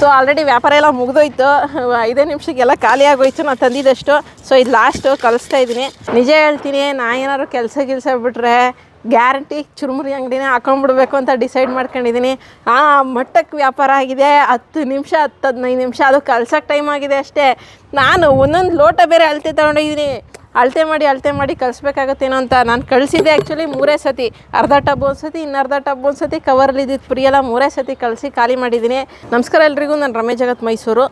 So already ವ್ಯಾಪಾರ ಎಲ್ಲ ಮುಗಿದೋಯ್ತು. ಐದೇ ನಿಮಿಷಕ್ಕೆಲ್ಲ ಖಾಲಿ ಆಗೋಯ್ತು. ನಾನು ತಂದಿದ್ದಷ್ಟು. ಸೊ ಇದು ಲಾಸ್ಟು ಕಲಿಸ್ತಾ ಇದ್ದೀನಿ ನಿಜ ಹೇಳ್ತೀನಿ ನಾ ಏನಾದ್ರು ಕೆಲಸ ಗಿಲ್ಸ ಬಿಟ್ರೆ ಗ್ಯಾರಂಟಿ ಚುರುಮುರಿ ಅಂಗಡಿನೇ ಹಾಕೊಂಡ್ಬಿಡ್ಬೇಕು ಅಂತ ಡಿಸೈಡ್ ಮಾಡ್ಕೊಂಡಿದ್ದೀನಿ ಆ ಮಟ್ಟಕ್ಕೆ ವ್ಯಾಪಾರ ಆಗಿದೆ. ಹತ್ತು ನಿಮಿಷ ಹತ್ತು ಹದಿನೈದು ನಿಮಿಷ, ಅದು ಕಲ್ಸೋಕ್ಕೆ ಟೈಮ್ ಆಗಿದೆ ಅಷ್ಟೇ. ನಾನು ಒಂದೊಂದು ಲೋಟ ಬೇರೆ ಅಳತೆ ತೊಗೊಂಡಿದ್ದೀನಿ ಅಳತೆ ಮಾಡಿ ಅಳತೆ ಮಾಡಿ ಕಳಿಸ್ಬೇಕಾಗತ್ತೇನೋ ಅಂತ ನಾನು ಕಳಿಸಿದ್ದೆ ಆ್ಯಕ್ಚುಲಿ ಮೂರೇ ಸತಿ. ಅರ್ಧ ಟಬ್ ಒಂದು ಸತಿ ಇನ್ನರ್ಧ ಟಬ್ ಒಂದು ಸತಿ ಕವರಲ್ಲಿ ಇದ್ದಿದ್ದು ಪ್ರಿಯಲ್ಲ ಮೂರೇ ಸತಿ ಕಳಿಸಿ ಖಾಲಿ ಮಾಡಿದ್ದೀನಿ. ನಮಸ್ಕಾರ ಎಲ್ರಿಗೂ, ನಾನು ರಮೇಶ್ ಜಗತ್ ಮೈಸೂರು.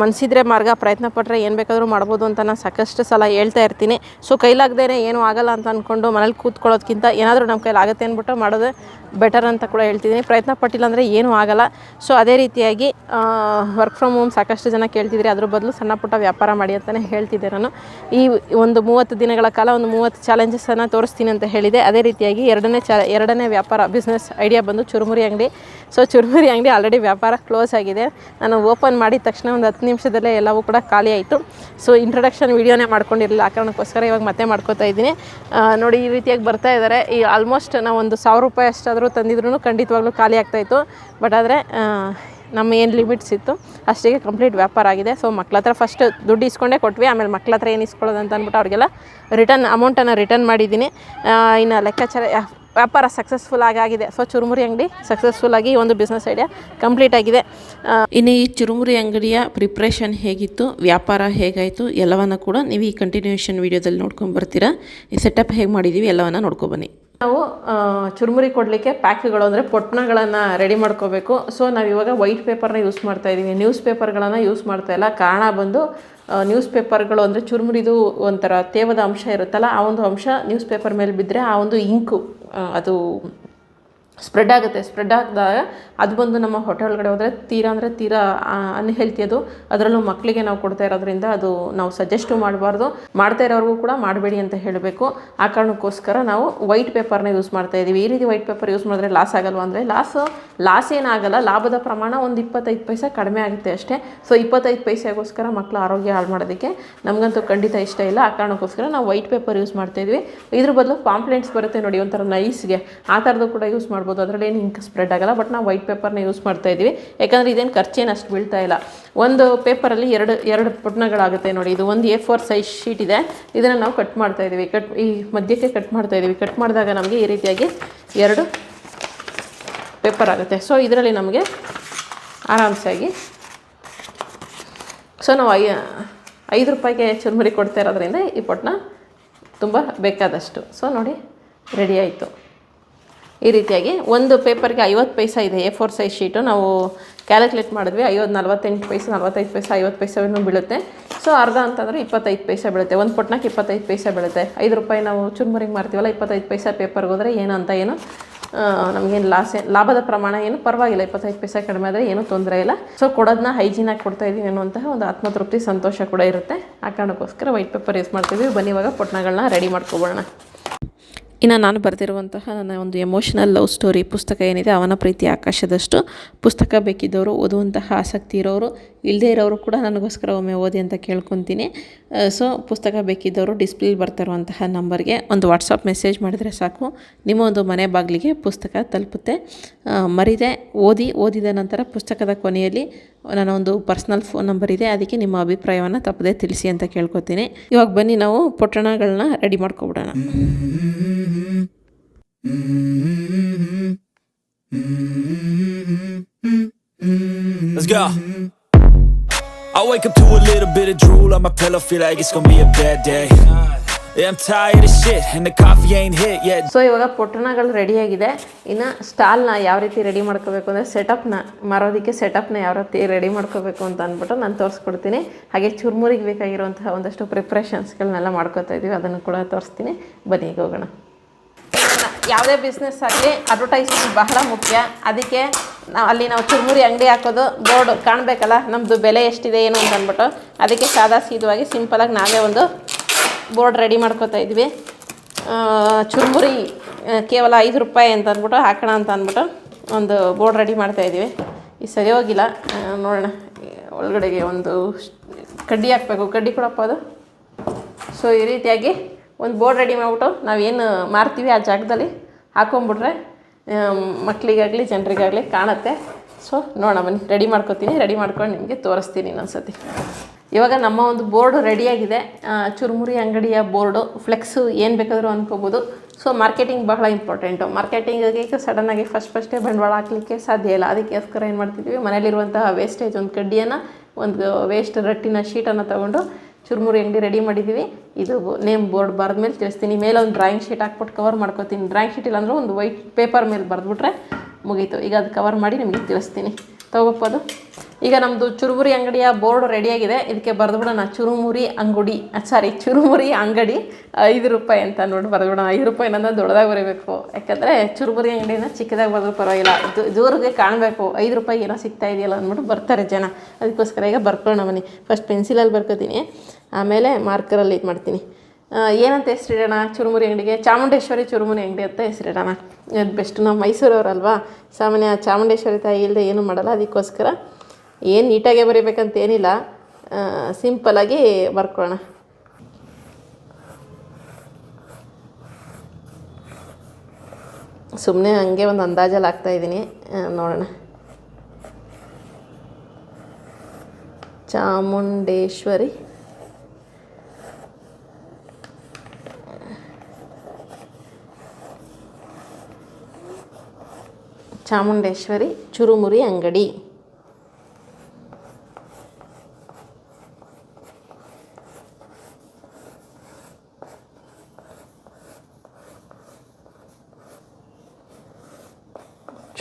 ಮನ್ಸಿದ್ರೆ ಮಾರ್ಗ, ಪ್ರಯತ್ನ ಪಟ್ಟರೆ ಏನು ಬೇಕಾದರೂ ಮಾಡ್ಬೋದು ಅಂತ ನಾನು ಸಾಕಷ್ಟು ಸಲ ಹೇಳ್ತಾ ಇರ್ತೀನಿ. ಸೊ ಕೈಲಾಗ್ದೇ ಏನೂ ಆಗಲ್ಲ ಅಂತ ಅಂದ್ಕೊಂಡು ಮನೇಲಿ ಕೂತ್ಕೊಳ್ಳೋದಕ್ಕಿಂತ ಏನಾದರೂ ನಮ್ಮ ಕೈಲಿ ಆಗುತ್ತೆ ಅಂದ್ಬಿಟ್ಟು ಮಾಡೋದೇ ಬೆಟರ್ ಅಂತ ಕೂಡ ಹೇಳ್ತಿದ್ದೀನಿ. ಪ್ರಯತ್ನ ಪಟ್ಟಿಲ್ಲ ಅಂದರೆ ಏನೂ ಆಗಲ್ಲ. ಸೊ ಅದೇ ರೀತಿಯಾಗಿ ವರ್ಕ್ ಫ್ರಮ್ ಹೋಮ್ ಸಾಕಷ್ಟು ಜನ ಕೇಳ್ತಿದ್ರಿ ಅದ್ರ ಬದಲು ಸಣ್ಣ ಪುಟ್ಟ ವ್ಯಾಪಾರ ಮಾಡಿ ಅಂತಲೇ ಹೇಳ್ತಿದ್ದೆ ನಾನು. ಈ ಒಂದು ಮೂವತ್ತು ದಿನಗಳ ಕಾಲ ಒಂದು ಮೂವತ್ತು ಚಾಲೆಂಜಸನ್ನು ತೋರಿಸ್ತೀನಿ ಅಂತ ಹೇಳಿದೆ. ಅದೇ ರೀತಿಯಾಗಿ ಎರಡನೇ ಚಾ ಎರಡನೇ ವ್ಯಾಪಾರ ಬಿಸ್ನೆಸ್ ಐಡಿಯಾ ಬಂದು ಚುರುಮುರಿ ಅಂಗಡಿ. ಸೊ ಚುರುಮುರಿ ಅಂಗಡಿ ಆಲ್ರೆಡಿ ವ್ಯಾಪಾರ ಕ್ಲೋಸ್ ಆಗಿದೆ. ನಾನು ಓಪನ್ ಮಾಡಿದ ತಕ್ಷಣ ಒಂದು ಹತ್ತು ನಿಮಿಷದಲ್ಲೇ ಎಲ್ಲವೂ ಕೂಡ ಖಾಲಿ ಆಯಿತು. ಸೊ ಇಂಟ್ರಡಕ್ಷನ್ ವೀಡಿಯೋನೇ ಮಾಡ್ಕೊಂಡಿರಲಿಲ್ಲ. ಆ ಕಾರಣಕ್ಕೋಸ್ಕರ ಇವಾಗ ಮತ್ತೆ ಮಾಡ್ಕೋತಾ ಇದ್ದೀನಿ. ನೋಡಿ, ಈ ರೀತಿಯಾಗಿ ಬರ್ತಾ ಇದ್ದಾರೆ. ಈ ಆಲ್ಮೋಸ್ಟ್ ನಾವು ಒಂದು ಸಾವಿರ ರೂಪಾಯಿ ಅಷ್ಟಾದರೂ ತಂದಿದ್ರು ಖಂಡಿತವಾಗ್ಲೂ ಖಾಲಿ ಆಗ್ತಾಯಿತ್ತು ಬಟ್ ಆದರೆ ನಮ್ಮ ಏನು ಲಿಮಿಟ್ಸ್ ಇತ್ತು? ಅಷ್ಟಿಗೆ ಕಂಪ್ಲೀಟ್ ವ್ಯಾಪಾರ ಆಗಿದೆ. ಸೊ ಮಕ್ಳ ಹತ್ರ ಫಸ್ಟ್ ದುಡ್ಡು ಇಸ್ಕೊಂಡೇ ಕೊಟ್ವಿ. ಆಮೇಲೆ ಮಕ್ಳ ಹತ್ರ ಏನು ಇಸ್ಕೊಳ್ಳೋದು ಅಂತ ಅಂದ್ಬಿಟ್ಟು ಅವ್ರಿಗೆಲ್ಲ ರಿಟರ್ನ್ ಅಮೌಂಟನ್ನು ರಿಟರ್ನ್ ಮಾಡಿದ್ದೀನಿ. ಇನ್ನು ಲೆಕ್ಕಾಚಾರ ವ್ಯಾಪಾರ ಸಕ್ಸಸ್ಫುಲ್ ಆಗಿ ಆಗಿದೆ. ಸೊ ಚುರುಮುರಿ ಅಂಗಡಿ ಸಕ್ಸಸ್ಫುಲ್ ಆಗಿ ಒಂದು ಬಿಸ್ನೆಸ್ ಐಡಿಯಾ ಕಂಪ್ಲೀಟ್ ಆಗಿದೆ. ಇನ್ನು ಈ ಚುರುಮುರಿ ಅಂಗಡಿಯ ಪ್ರಿಪ್ರೇಷನ್ ಹೇಗಿತ್ತು, ವ್ಯಾಪಾರ ಹೇಗಾಯಿತು, ಎಲ್ಲವನ್ನ ಕೂಡ ನೀವು ಈ ಕಂಟಿನ್ಯೂಷನ್ ವೀಡಿಯೋದಲ್ಲಿ ನೋಡ್ಕೊಂಡು ಬರ್ತೀರಾ. ಈ ಸೆಟಪ್ ಹೇಗೆ ಮಾಡಿದ್ದೀವಿ ಎಲ್ಲವನ್ನ ನೋಡ್ಕೊಬನ್ನಿ ನಾವು ಚುರುಮುರಿ ಕೊಡಲಿಕ್ಕೆ ಪ್ಯಾಕ್ಗಳು ಅಂದರೆ ಪೊಟ್ಣಗಳನ್ನು ರೆಡಿ ಮಾಡ್ಕೋಬೇಕು. ಸೊ ನಾವು ಇವಾಗ ವೈಟ್ ಪೇಪರ್ನ ಯೂಸ್ ಮಾಡ್ತಾ ಇದ್ದೀವಿ ನ್ಯೂಸ್ ಪೇಪರ್ಗಳನ್ನು ಯೂಸ್ ಮಾಡ್ತಾ ಇಲ್ಲ. ಕಾರಣ ಬಂದು ನ್ಯೂಸ್ ಪೇಪರ್ಗಳು ಅಂದರೆ ಚುರುಮುರಿದು ಒಂಥರ ತೇವದ ಅಂಶ ಇರುತ್ತಲ್ಲ, ಆ ಒಂದು ಅಂಶ ನ್ಯೂಸ್ ಪೇಪರ್ ಮೇಲೆ ಬಿದ್ದರೆ ಆ ಒಂದು ಇಂಕು ಅದು ಸ್ಪ್ರೆಡ್ ಆಗುತ್ತೆ ಸ್ಪ್ರೆಡ್ ಆಗಿದಾಗ ಅದು ಬಂದು ನಮ್ಮ ಹೊಟ್ಟೆ ಒಳಗಡೆ ಹೋದರೆ ತೀರಾ ಅಂದರೆ ತೀರಾ ಅನ್ಹೆಲ್ತಿ ಅದು. ಅದರಲ್ಲೂ ಮಕ್ಕಳಿಗೆ ನಾವು ಕೊಡ್ತಾ ಇರೋದ್ರಿಂದ ಅದು ನಾವು ಸಜೆಸ್ಟು ಮಾಡಬಾರ್ದು. ಮಾಡ್ತಾ ಇರೋರಿಗೂ ಕೂಡ ಮಾಡಬೇಡಿ ಅಂತ ಹೇಳಬೇಕು. ಆ ಕಾರಣಕ್ಕೋಸ್ಕರ ನಾವು ವೈಟ್ ಪೇಪರ್ನ ಯೂಸ್ ಮಾಡ್ತಾ ಇದ್ದೀವಿ. ಈ ರೀತಿ ವೈಟ್ ಪೇಪರ್ ಯೂಸ್ ಮಾಡಿದ್ರೆ ಲಾಸ್ ಆಗಲ್ವ ಅಂದರೆ ಲಾಸ್ ಲಾಸ್ ಏನಾಗಲ್ಲ ಲಾಭದ ಪ್ರಮಾಣ ಒಂದು ಇಪ್ಪತ್ತೈದು ಪೈಸೆ ಕಡಿಮೆ ಆಗುತ್ತೆ ಅಷ್ಟೇ. ಸೊ ಇಪ್ಪತ್ತೈದು ಪೈಸೆಗೋಸ್ಕರ ಮಕ್ಕಳ ಆರೋಗ್ಯ ಹಾಳು ಮಾಡೋದಕ್ಕೆ ನಮಗಂತೂ ಖಂಡಿತ ಇಷ್ಟ ಇಲ್ಲ. ಆ ಕಾರಣಕ್ಕೋಸ್ಕರ ನಾವು ವೈಟ್ ಪೇಪರ್ ಯೂಸ್ ಮಾಡ್ತಾ ಇದ್ವಿ ಇದ್ರ ಬದಲು ಪಾಂಪ್ಲೆಂಟ್ಸ್ ಬರುತ್ತೆ ನೋಡಿ, ಒಂಥರ ನೈಸ್ಗೆ ಆ ಥರದ್ದು ಕೂಡ ಯೂಸ್ ಮಾಡ್ಬೋದು. ಅದರಲ್ಲಿ ಏನು ಇಂಕ್ ಸ್ಪ್ರೆಡ್ ಆಗಲ್ಲ ಬಟ್ ನಾವು ವೈಟ್ ಪೇಪರ್ನ ಯೂಸ್ ಮಾಡ್ತಾ ಇದ್ದೀವಿ. ಯಾಕಂದರೆ ಇದೇನು ಖರ್ಚೇನು ಅಷ್ಟು ಬೀಳ್ತಾ ಇಲ್ಲ. ಒಂದು ಪೇಪರಲ್ಲಿ ಎರಡು ಎರಡು ಪುಟ್ನಗಳಾಗುತ್ತೆ ನೋಡಿ. ಇದು ಒಂದು ಎ ಫೋರ್ ಸೈಜ್ ಶೀಟ್ ಇದೆ. ಇದನ್ನು ನಾವು ಕಟ್ ಮಾಡ್ತಾ ಇದ್ದೀವಿ. ಕಟ್ ಈ ಮಧ್ಯಕ್ಕೆ ಕಟ್ ಮಾಡ್ತಾ ಇದ್ದೀವಿ. ಕಟ್ ಮಾಡಿದಾಗ ನಮಗೆ ಈ ರೀತಿಯಾಗಿ ಎರಡು ಪೇಪರ್ ಆಗುತ್ತೆ. ಸೊ ಇದರಲ್ಲಿ ನಮಗೆ ಆರಾಮ್ಸಾಗಿ ಸೊ ನಾವು ಐ, ಐದು ರೂಪಾಯಿಗೆ ಚುರುಮುರಿ ಕೊಡ್ತಾ ಇರೋದ್ರಿಂದ ಈ ಪೊಟ್ನ ತುಂಬ ಬೇಕಾದಷ್ಟು. ಸೊ ನೋಡಿ ರೆಡಿ ಆಯಿತು. ಈ ರೀತಿಯಾಗಿ ಒಂದು ಪೇಪರ್ಗೆ ಐವತ್ತು ಪೈಸಾ ಇದೆ ಎ ಫೋರ್ ಸೈಜ್ ಶೀಟು ನಾವು ಕ್ಯಾಲ್ಕುಲೇಟ್ ಮಾಡಿದ್ವಿ, ಐವತ್ತು, ನಲ್ವತ್ತೆಂಟು ಪೈಸೆ, ನಲ್ವತ್ತೈದು ಪೈಸೆ, ಐವತ್ತು ಪೈಸೆನೂ ಬೀಳುತ್ತೆ. ಸೊ ಅರ್ಧ ಅಂತಂದರೆ ಇಪ್ಪತ್ತೈದು ಪೈಸೆ ಬೀಳುತ್ತೆ. ಒಂದು ಪೊಟ್ನಕ್ಕೆ ಇಪ್ಪತ್ತೈದು ಪೈಸೆ ಬೀಳುತ್ತೆ. ಐದು ರೂಪಾಯಿ ನಾವು ಚುರುಮುರಿಗೆ ಮಾರ್ತೀವಲ್ಲ, ಇಪ್ಪತ್ತೈದು ಪೈಸೆ ಪೇಪರ್ಗೆ ಹೋದರೆ ಏನು ಅಂತ ಏನು ನಮಗೇನು ಲಾಸ್ ಲಾಭದ ಪ್ರಮಾಣ ಏನು ಪರವಾಗಿಲ್ಲ. ಇಪ್ಪತ್ತೈದು ಪೈಸೆ ಕಡಿಮೆ ಆದರೆ ಏನೂ ತೊಂದರೆ ಇಲ್ಲ. ಸೊ ಕೊಡೋದನ್ನ ಹೈಜೀನಾಗಿ ಕೊಡ್ತಾ ಇದ್ದೀವಿ ಅನ್ನುವಂತಹ ಒಂದು ಆತ್ಮತೃಪ್ತಿ, ಸಂತೋಷ ಕೂಡ ಇರುತ್ತೆ. ಆ ಕಾರಣಕ್ಕೋಸ್ಕರ ವೈಟ್ ಪೇಪರ್ ಯೂಸ್ ಮಾಡ್ತೀವಿ ಬನ್ನಿ ಇವಾಗ ಪೊಟ್ನಗಳನ್ನ ರೆಡಿ ಮಾಡ್ಕೊಬೋಣ. ಇನ್ನು ನಾನು ಬರೆದಿರುವಂತಹ ನನ್ನ ಒಂದು ಎಮೋಷನಲ್ ಲವ್ ಸ್ಟೋರಿ ಪುಸ್ತಕ ಏನಿದೆ, ಅವನ ಪ್ರೀತಿ ಆಕಾಶದಷ್ಟು. ಪುಸ್ತಕ ಬೇಕಿದ್ದವರು ಓದುವಂತಹ ಆಸಕ್ತಿ ಇರೋರು ಇಲ್ಲದೇ ಇರೋರು ಕೂಡ ನನಗೋಸ್ಕರ ಒಮ್ಮೆ ಓದಿ ಅಂತ ಕೇಳ್ಕೊತೀನಿ. ಸೊ ಪುಸ್ತಕ ಬೇಕಿದ್ದವರು ಡಿಸ್ಪ್ಲೇ ಬರ್ತಾ ಇರುವಂತಹ ನಂಬರ್ಗೆ ಒಂದು ವಾಟ್ಸಪ್ ಮೆಸೇಜ್ ಮಾಡಿದರೆ ಸಾಕು. ನಿಮ್ಮ ಒಂದು ಮನೆ ಬಾಗಿಲಿಗೆ ಪುಸ್ತಕ ತಲುಪುತ್ತೆ. ಮರಿದೆ, ಓದಿ, ಓದಿದ ನಂತರ ಪುಸ್ತಕದ ಕೊನೆಯಲ್ಲಿ ನನ್ನ ಒಂದು ಪರ್ಸ್ನಲ್ ಫೋನ್ ನಂಬರ್ ಇದೆ ಅದಕ್ಕೆ ನಿಮ್ಮ ಅಭಿಪ್ರಾಯವನ್ನು ತಪ್ಪದೇ ತಿಳಿಸಿ ಅಂತ ಕೇಳ್ಕೊತೀನಿ ಇವಾಗ ಬನ್ನಿ ನಾವು ಪೊಟ್ಟಣಗಳನ್ನ ರೆಡಿ ಮಾಡ್ಕೊಬಿಡೋಣ. I wake up to a little bit of drool on my pillow, feel like it's gonna be a bad day. So ಇವಾಗ ಪೊಟ್ಟಣಗಳು ರೆಡಿಯಾಗಿದೆ ಇನ್ನು ಸ್ಟಾಲ್ನ ಯಾವ ರೀತಿ ರೆಡಿ ಮಾಡ್ಕೋಬೇಕು ಅಂದರೆ ಸೆಟಪ್ನ ಮಾರೋದಕ್ಕೆ ಸೆಟಪ್ನ ಯಾವ ರೀತಿ ರೆಡಿ ಮಾಡ್ಕೋಬೇಕು ಅಂತ ಅಂದ್ಬಿಟ್ಟು ನಾನು ತೋರಿಸ್ಕೊಡ್ತೀನಿ. ಹಾಗೆ ಚುರುಮುರಿಗೆ ಬೇಕಾಗಿರುವಂತಹ ಒಂದಷ್ಟು ಪ್ರಿಪ್ರೇಷನ್ಸ್ಗಳನ್ನೆಲ್ಲ ಮಾಡ್ಕೋತಾ ಇದ್ದೀವಿ ಅದನ್ನು ಕೂಡ ತೋರಿಸ್ತೀನಿ. ಬನ್ನಿ ಹೋಗೋಣ. ಯಾವುದೇ ಬಿಸ್ನೆಸ್ ಆಗಲಿ ಅಡ್ವರ್ಟೈಸ್ಮೆಂಟ್ ಬಹಳ ಮುಖ್ಯ. ಅದಕ್ಕೆ ನಾವು ಅಲ್ಲಿ ನಾವು ಚುರುಮುರಿ ಅಂಗಡಿ ಹಾಕೋದು, ಬೋರ್ಡ್ ಕಾಣಬೇಕಲ್ಲ ನಮ್ಮದು ಬೆಲೆ ಎಷ್ಟಿದೆ, ಏನು ಅಂತ ಅಂದ್ಬಿಟ್ಟು, ಅದಕ್ಕೆ ಸಾದಾ ಸೀದವಾಗಿ ಸಿಂಪಲಾಗಿ ನಾವೇ ಒಂದು ಬೋರ್ಡ್ ರೆಡಿ ಮಾಡ್ಕೋತಾ ಇದ್ವಿ. ಚುರುಮುರಿ ಕೇವಲ ಐದು ರೂಪಾಯಿ ಅಂತ ಅಂದ್ಬಿಟ್ಟು ಹಾಕೋಣ ಅಂತ ಅಂದ್ಬಿಟ್ಟು ಒಂದು ಬೋರ್ಡ್ ರೆಡಿ ಮಾಡ್ತಾ ಇದ್ದೀವಿ ಈ ಸರಿ ಹೋಗಿಲ್ಲ. ನೋಡೋಣ. ಒಳಗಡೆಗೆ ಒಂದು ಕಡ್ಡಿ ಹಾಕಬೇಕು. ಕಡ್ಡಿ ಕೊಡಪ್ಪ ಅದು. ಸೊ ಈ ರೀತಿಯಾಗಿ ಒಂದು ಬೋರ್ಡ್ ರೆಡಿ ಮಾಡಿಬಿಟ್ಟು ನಾವೇನು ಮಾರ್ತೀವಿ ಆ ಜಾಗದಲ್ಲಿ ಹಾಕೊಂಬಿಟ್ರೆ ಮಕ್ಕಳಿಗಾಗಲಿ ಜನರಿಗಾಗಲಿ ಕಾಣುತ್ತೆ. ಸೊ ನೋಡೋಣ ಬನ್ನಿ. ರೆಡಿ ಮಾಡ್ಕೊತೀನಿ. ರೆಡಿ ಮಾಡ್ಕೊಂಡು ನಿಮಗೆ ತೋರಿಸ್ತೀನಿ ಇನ್ನೊಂದ್ಸತಿ. ಇವಾಗ ನಮ್ಮ ಒಂದು ಬೋರ್ಡು ರೆಡಿಯಾಗಿದೆ ಚುರುಮುರಿ ಅಂಗಡಿಯ ಬೋರ್ಡು ಫ್ಲೆಕ್ಸು ಏನು ಬೇಕಾದರೂ ಅಂದ್ಕೋಬೋದು ಸೊ ಮಾರ್ಕೆಟಿಂಗ್ ಬಹಳ ಇಂಪಾರ್ಟೆಂಟು ಮಾರ್ಕೆಟಿಂಗಿಗೆ ಈಗ ಸಡನ್ನಾಗಿ ಫಸ್ಟ್ ಫಸ್ಟೇ ಬಂಡವಾಳ ಹಾಕಲಿಕ್ಕೆ ಸಾಧ್ಯ ಇಲ್ಲ. ಅದಕ್ಕೋಸ್ಕರ ಏನು ಮಾಡ್ತಿದ್ವಿ? ಮನೇಲಿರುವಂತಹ ವೇಸ್ಟೇಜ್ ಒಂದು ಕಡ್ಡಿಯನ್ನು, ಒಂದು ವೇಸ್ಟ್ ರಟ್ಟಿನ ಶೀಟನ್ನು ತೊಗೊಂಡು ಚುರುಮುರಿ ಅಂಗಡಿ ರೆಡಿ ಮಾಡಿದ್ದೀವಿ ಇದು ನೇಮ್ ಬೋರ್ಡ್ ಬರೆದ್ಮೇಲೆ ತಿಳಿಸ್ತೀನಿ. ಮೇಲೆ ಒಂದು ಡ್ರಾಯಿಂಗ್ ಶೀಟ್ ಹಾಕ್ಬಿಟ್ಟು ಕವರ್ ಮಾಡ್ಕೊತೀನಿ. ಡ್ರಾಯಿಂಗ್ ಶೀಟ್ ಇಲ್ಲಾಂದ್ರೆ ಒಂದು ವೈಟ್ ಪೇಪರ್ ಮೇಲೆ ಬರೆದ್ಬಿಟ್ರೆ ಮುಗೀತು. ಈಗ ಅದು ಕವರ್ ಮಾಡಿ ನಿಮಗೆ ತಿಳಿಸ್ತೀನಿ. ತಗೋಪ್ಪ ಅದು? ಈಗ ನಮ್ಮದು ಚುರುಮುರಿ ಅಂಗಡಿಯ ಬೋರ್ಡ್ ರೆಡಿಯಾಗಿದೆ ಇದಕ್ಕೆ ಬರೆದ್ಬಿಡೋಣ. ಚುರುಮುರಿ ಅಂಗಡಿ ಸಾರಿ ಚುರುಮುರಿ ಅಂಗಡಿ ಐದು ರೂಪಾಯಿ ಅಂತ ನೋಡಿ ಬರೆದ್ಬಿಡೋಣ. ಐದು ರೂಪಾಯಿ ನನ್ನ ದೊಡ್ಡದಾಗಿ ಬರೀಬೇಕು. ಯಾಕಂದರೆ ಚುರುಮುರಿ ಅಂಗಡಿನ ಚಿಕ್ಕದಾಗಿ ಬರೆದ್ರು ಪರವಾಗಿಲ್ಲ. ದೂರಕ್ಕೆ ಕಾಣಬೇಕು. ಐದು ರೂಪಾಯಿ ಏನೋ ಸಿಗ್ತಾ ಇದೆಯಲ್ಲ ಅಂದ್ಬಿಟ್ಟು ಬರ್ತಾರೆ ಜನ. ಅದಕ್ಕೋಸ್ಕರ ಈಗ ಬರ್ಕೊಳ್ಳೋಣ ಬನ್ನಿ. ಫಸ್ಟ್ ಪೆನ್ಸಿಲಲ್ಲಿ ಬರ್ಕೋತೀನಿ. ಆಮೇಲೆ ಮಾರ್ಕರಲ್ಲಿ ಇದು ಮಾಡ್ತೀನಿ. ಏನಂತ ಹೆಸರಿಡೋಣ? ಚುರುಮುರಿ ಅಂಗಡಿಗೆ? ಚಾಮುಂಡೇಶ್ವರಿ ಚುರುಮುರಿ ಅಂಗಡಿ ಅಂತ ಹೆಸರಿಡೋಣ. ಇದು ಬೆಸ್ಟ್ ನಾವು ಮೈಸೂರವರಲ್ವಾ? ಸಾಮಾನ್ಯ ಚಾಮುಂಡೇಶ್ವರಿ ತಾಯಿ ಇಲ್ಲದೆ ಏನೂ ಮಾಡಲ್ಲ. ಅದಕ್ಕೋಸ್ಕರ ಏನು ನೀಟಾಗೆ ಬರೀಬೇಕಂತ ಏನಿಲ್ಲ. ಸಿಂಪಲಾಗಿ ಬರ್ಕೊಳ್ಳೋಣ. ಸುಮ್ಮನೆ ಹಂಗೆ ಒಂದು ಅಂದಾಜಲ್ಲಿ ಹಾಕ್ತಾಯಿದ್ದೀನಿ ನೋಡೋಣ. ಚಾಮುಂಡೇಶ್ವರಿ. ಚಾಮುಂಡೇಶ್ವರಿ ಚುರುಮುರಿ ಅಂಗಡಿ.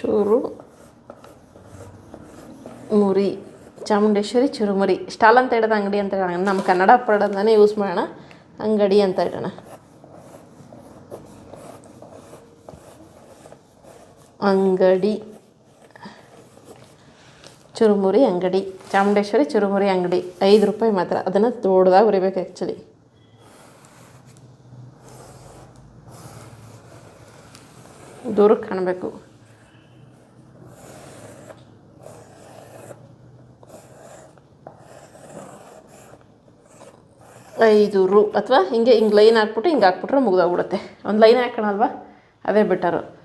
ಚೂರು ಮುರಿ ಚಾಮುಂಡೇಶ್ವರಿ ಚುರುಮುರಿ ಸ್ಟಾಲ್ ಅಂತ ಇಡೋದು ಅಂಗಡಿ ಅಂತ ಇಡೋಣ ನಮ್ಮ ಕನ್ನಡ ಪಡೋದನ್ನೇ ಯೂಸ್ ಮಾಡೋಣ ಅಂಗಡಿ ಅಂತ ಇಡೋಣ ಅಂಗಡಿ ಚುರುಮುರಿ ಅಂಗಡಿ ಚಾಮುಂಡೇಶ್ವರಿ ಚುರುಮುರಿ ಅಂಗಡಿ ಐದು ರೂಪಾಯಿ ಮಾತ್ರ ಅದನ್ನು ದೊಡ್ಡದಾಗಿ ಬರೀಬೇಕು ಆ್ಯಕ್ಚುಲಿ ದೂರಕ್ಕೆ ಕಾಣಬೇಕು ಐದು ರು ಅಥವಾ ಹಿಂಗೆ ಹಿಂಗೆ ಲೈನ್ ಹಾಕ್ಬಿಟ್ಟು ಹಿಂಗೆ ಹಾಕ್ಬಿಟ್ರೆ ಮುಗ್ದೋಗ್ಬಿಡುತ್ತೆ. ಒಂದು ಲೈನ್ ಹಾಕೋಣಲ್ವ? ಅದೇ ಬೆಟರು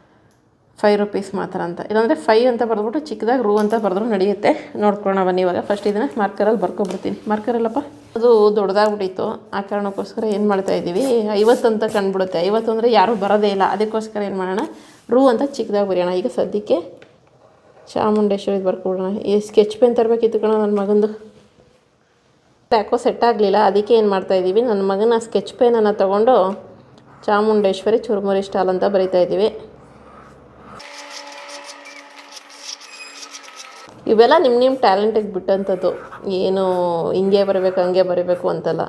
ಫೈವ್ ರುಪೀಸ್ ಮಾತ್ರ ಅಂತ. ಇಲ್ಲಾಂದರೆ ಫೈವ್ ಅಂತ ಬರೆದ್ಬಿಟ್ಟು ಚಿಕ್ಕದಾಗಿ ರೂ ಅಂತ ಬರೆದ್ರು ನಡೆಯುತ್ತೆ. ನೋಡ್ಕೊಳ್ಳೋಣ ಬನ್ನಿ ಇವಾಗ. ಫಸ್ಟ್ ಇದನ್ನು ಮಾರ್ಕರಲ್ಲಿ ಬರ್ಕೊಬಿಡ್ತೀನಿ. ಮಾರ್ಕರಲ್ಲಪ್ಪ ಅದು ದೊಡ್ಡದಾಗ್ಬಿಟ್ಟಿತ್ತು ಆ ಕಾರಣಕ್ಕೋಸ್ಕರ ಏನು ಮಾಡ್ತಾ ಇದ್ದೀವಿ? ಐವತ್ತು ಅಂತ ಕಂಡುಬಿಡುತ್ತೆ. ಐವತ್ತು ಅಂದರೆ ಯಾರೂ ಬರೋದೇ ಇಲ್ಲ. ಅದಕ್ಕೋಸ್ಕರ ಏನು ಮಾಡೋಣ? ರೂ ಅಂತ ಚಿಕ್ಕದಾಗಿ ಬರೆಯೋಣ. ಈಗ ಸದ್ಯಕ್ಕೆ ಚಾಮುಂಡೇಶ್ವರಿ ಬರ್ಕೊಡೋಣ. ಈ ಸ್ಕೆಚ್ ಪೆನ್ ತರಬೇಕಿತ್ತು ಕಣ ನನ್ನ ಮಗಂದು. ಯಾಕೋ ಸೆಟ್ ಆಗಲಿಲ್ಲ, ಅದಕ್ಕೆ ಏನು ಮಾಡ್ತಾ ಇದ್ದೀವಿ? ನನ್ನ ಮಗನ ಸ್ಕೆಚ್ ಪೆನನ್ನು ತೊಗೊಂಡು ಚಾಮುಂಡೇಶ್ವರಿ ಚುರುಮುರಿ ಸ್ಟಾಲ್ ಅಂತ ಬರಿತಾ ಇದ್ದೀವಿ. ಇವೆಲ್ಲ ನಿಮ್ಮ ನಿಮ್ಮ ಟ್ಯಾಲೆಂಟಿಗೆ ಬಿಟ್ಟಂಥದ್ದು ಏನು ಹಿಂಗೆ ಬರಬೇಕು, ಹಂಗೆ ಬರಬೇಕು ಅಂತಲ್ಲ.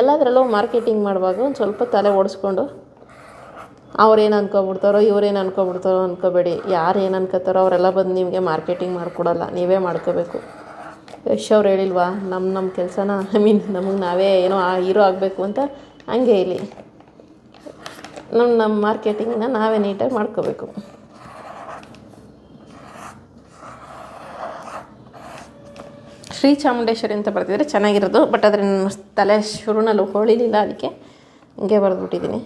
ಎಲ್ಲದರಲ್ಲೂ ಮಾರ್ಕೆಟಿಂಗ್ ಮಾಡುವಾಗ ಒಂದು ಸ್ವಲ್ಪ ತಲೆ ಓಡಿಸ್ಕೊಂಡು ಅವ್ರೇನು ಅನ್ಕೊಬಿಡ್ತಾರೋ ಇವ್ರೇನು ಅನ್ಕೊಬಿಡ್ತಾರೋ ಅನ್ಕೋಬೇಡಿ. ಯಾರು ಏನು ಅನ್ಕೋತಾರೋ ಅವರೆಲ್ಲ ಬಂದು ನಿಮಗೆ ಮಾರ್ಕೆಟಿಂಗ್ ಮಾಡಿಕೊಡಲ್ಲ, ನೀವೇ ಮಾಡ್ಕೋಬೇಕು. ಯಶ್ ಅವ್ರು ಹೇಳಿಲ್ವಾ ನಮ್ಮ ನಮ್ಮ ಕೆಲಸನ ಐ ಮೀನ್ ನಮಗೆ ನಾವೇ ಏನೋ ಆ ಹೀರೋ ಆಗಬೇಕು ಅಂತ ಹಂಗೆ ಇಲ್ಲಿ ನಮ್ಮ ನಮ್ಮ ಮಾರ್ಕೆಟಿಂಗನ್ನ ನಾವೇ ನೀಟಾಗಿ ಮಾಡ್ಕೋಬೇಕು. ಶ್ರೀ ಚಾಮುಂಡೇಶ್ವರಿ ಅಂತ ಬರ್ತಿದ್ರೆ ಚೆನ್ನಾಗಿರೋದು ಬಟ್ ಅದ್ರ ತಲೆ ಶುರುನಲ್ಲಿ ಹೊಳಿಲಿಲ್ಲ, ಅದಕ್ಕೆ ಹಿಂಗೆ ಬರೆದ್ಬಿಟ್ಟಿದ್ದೀನಿ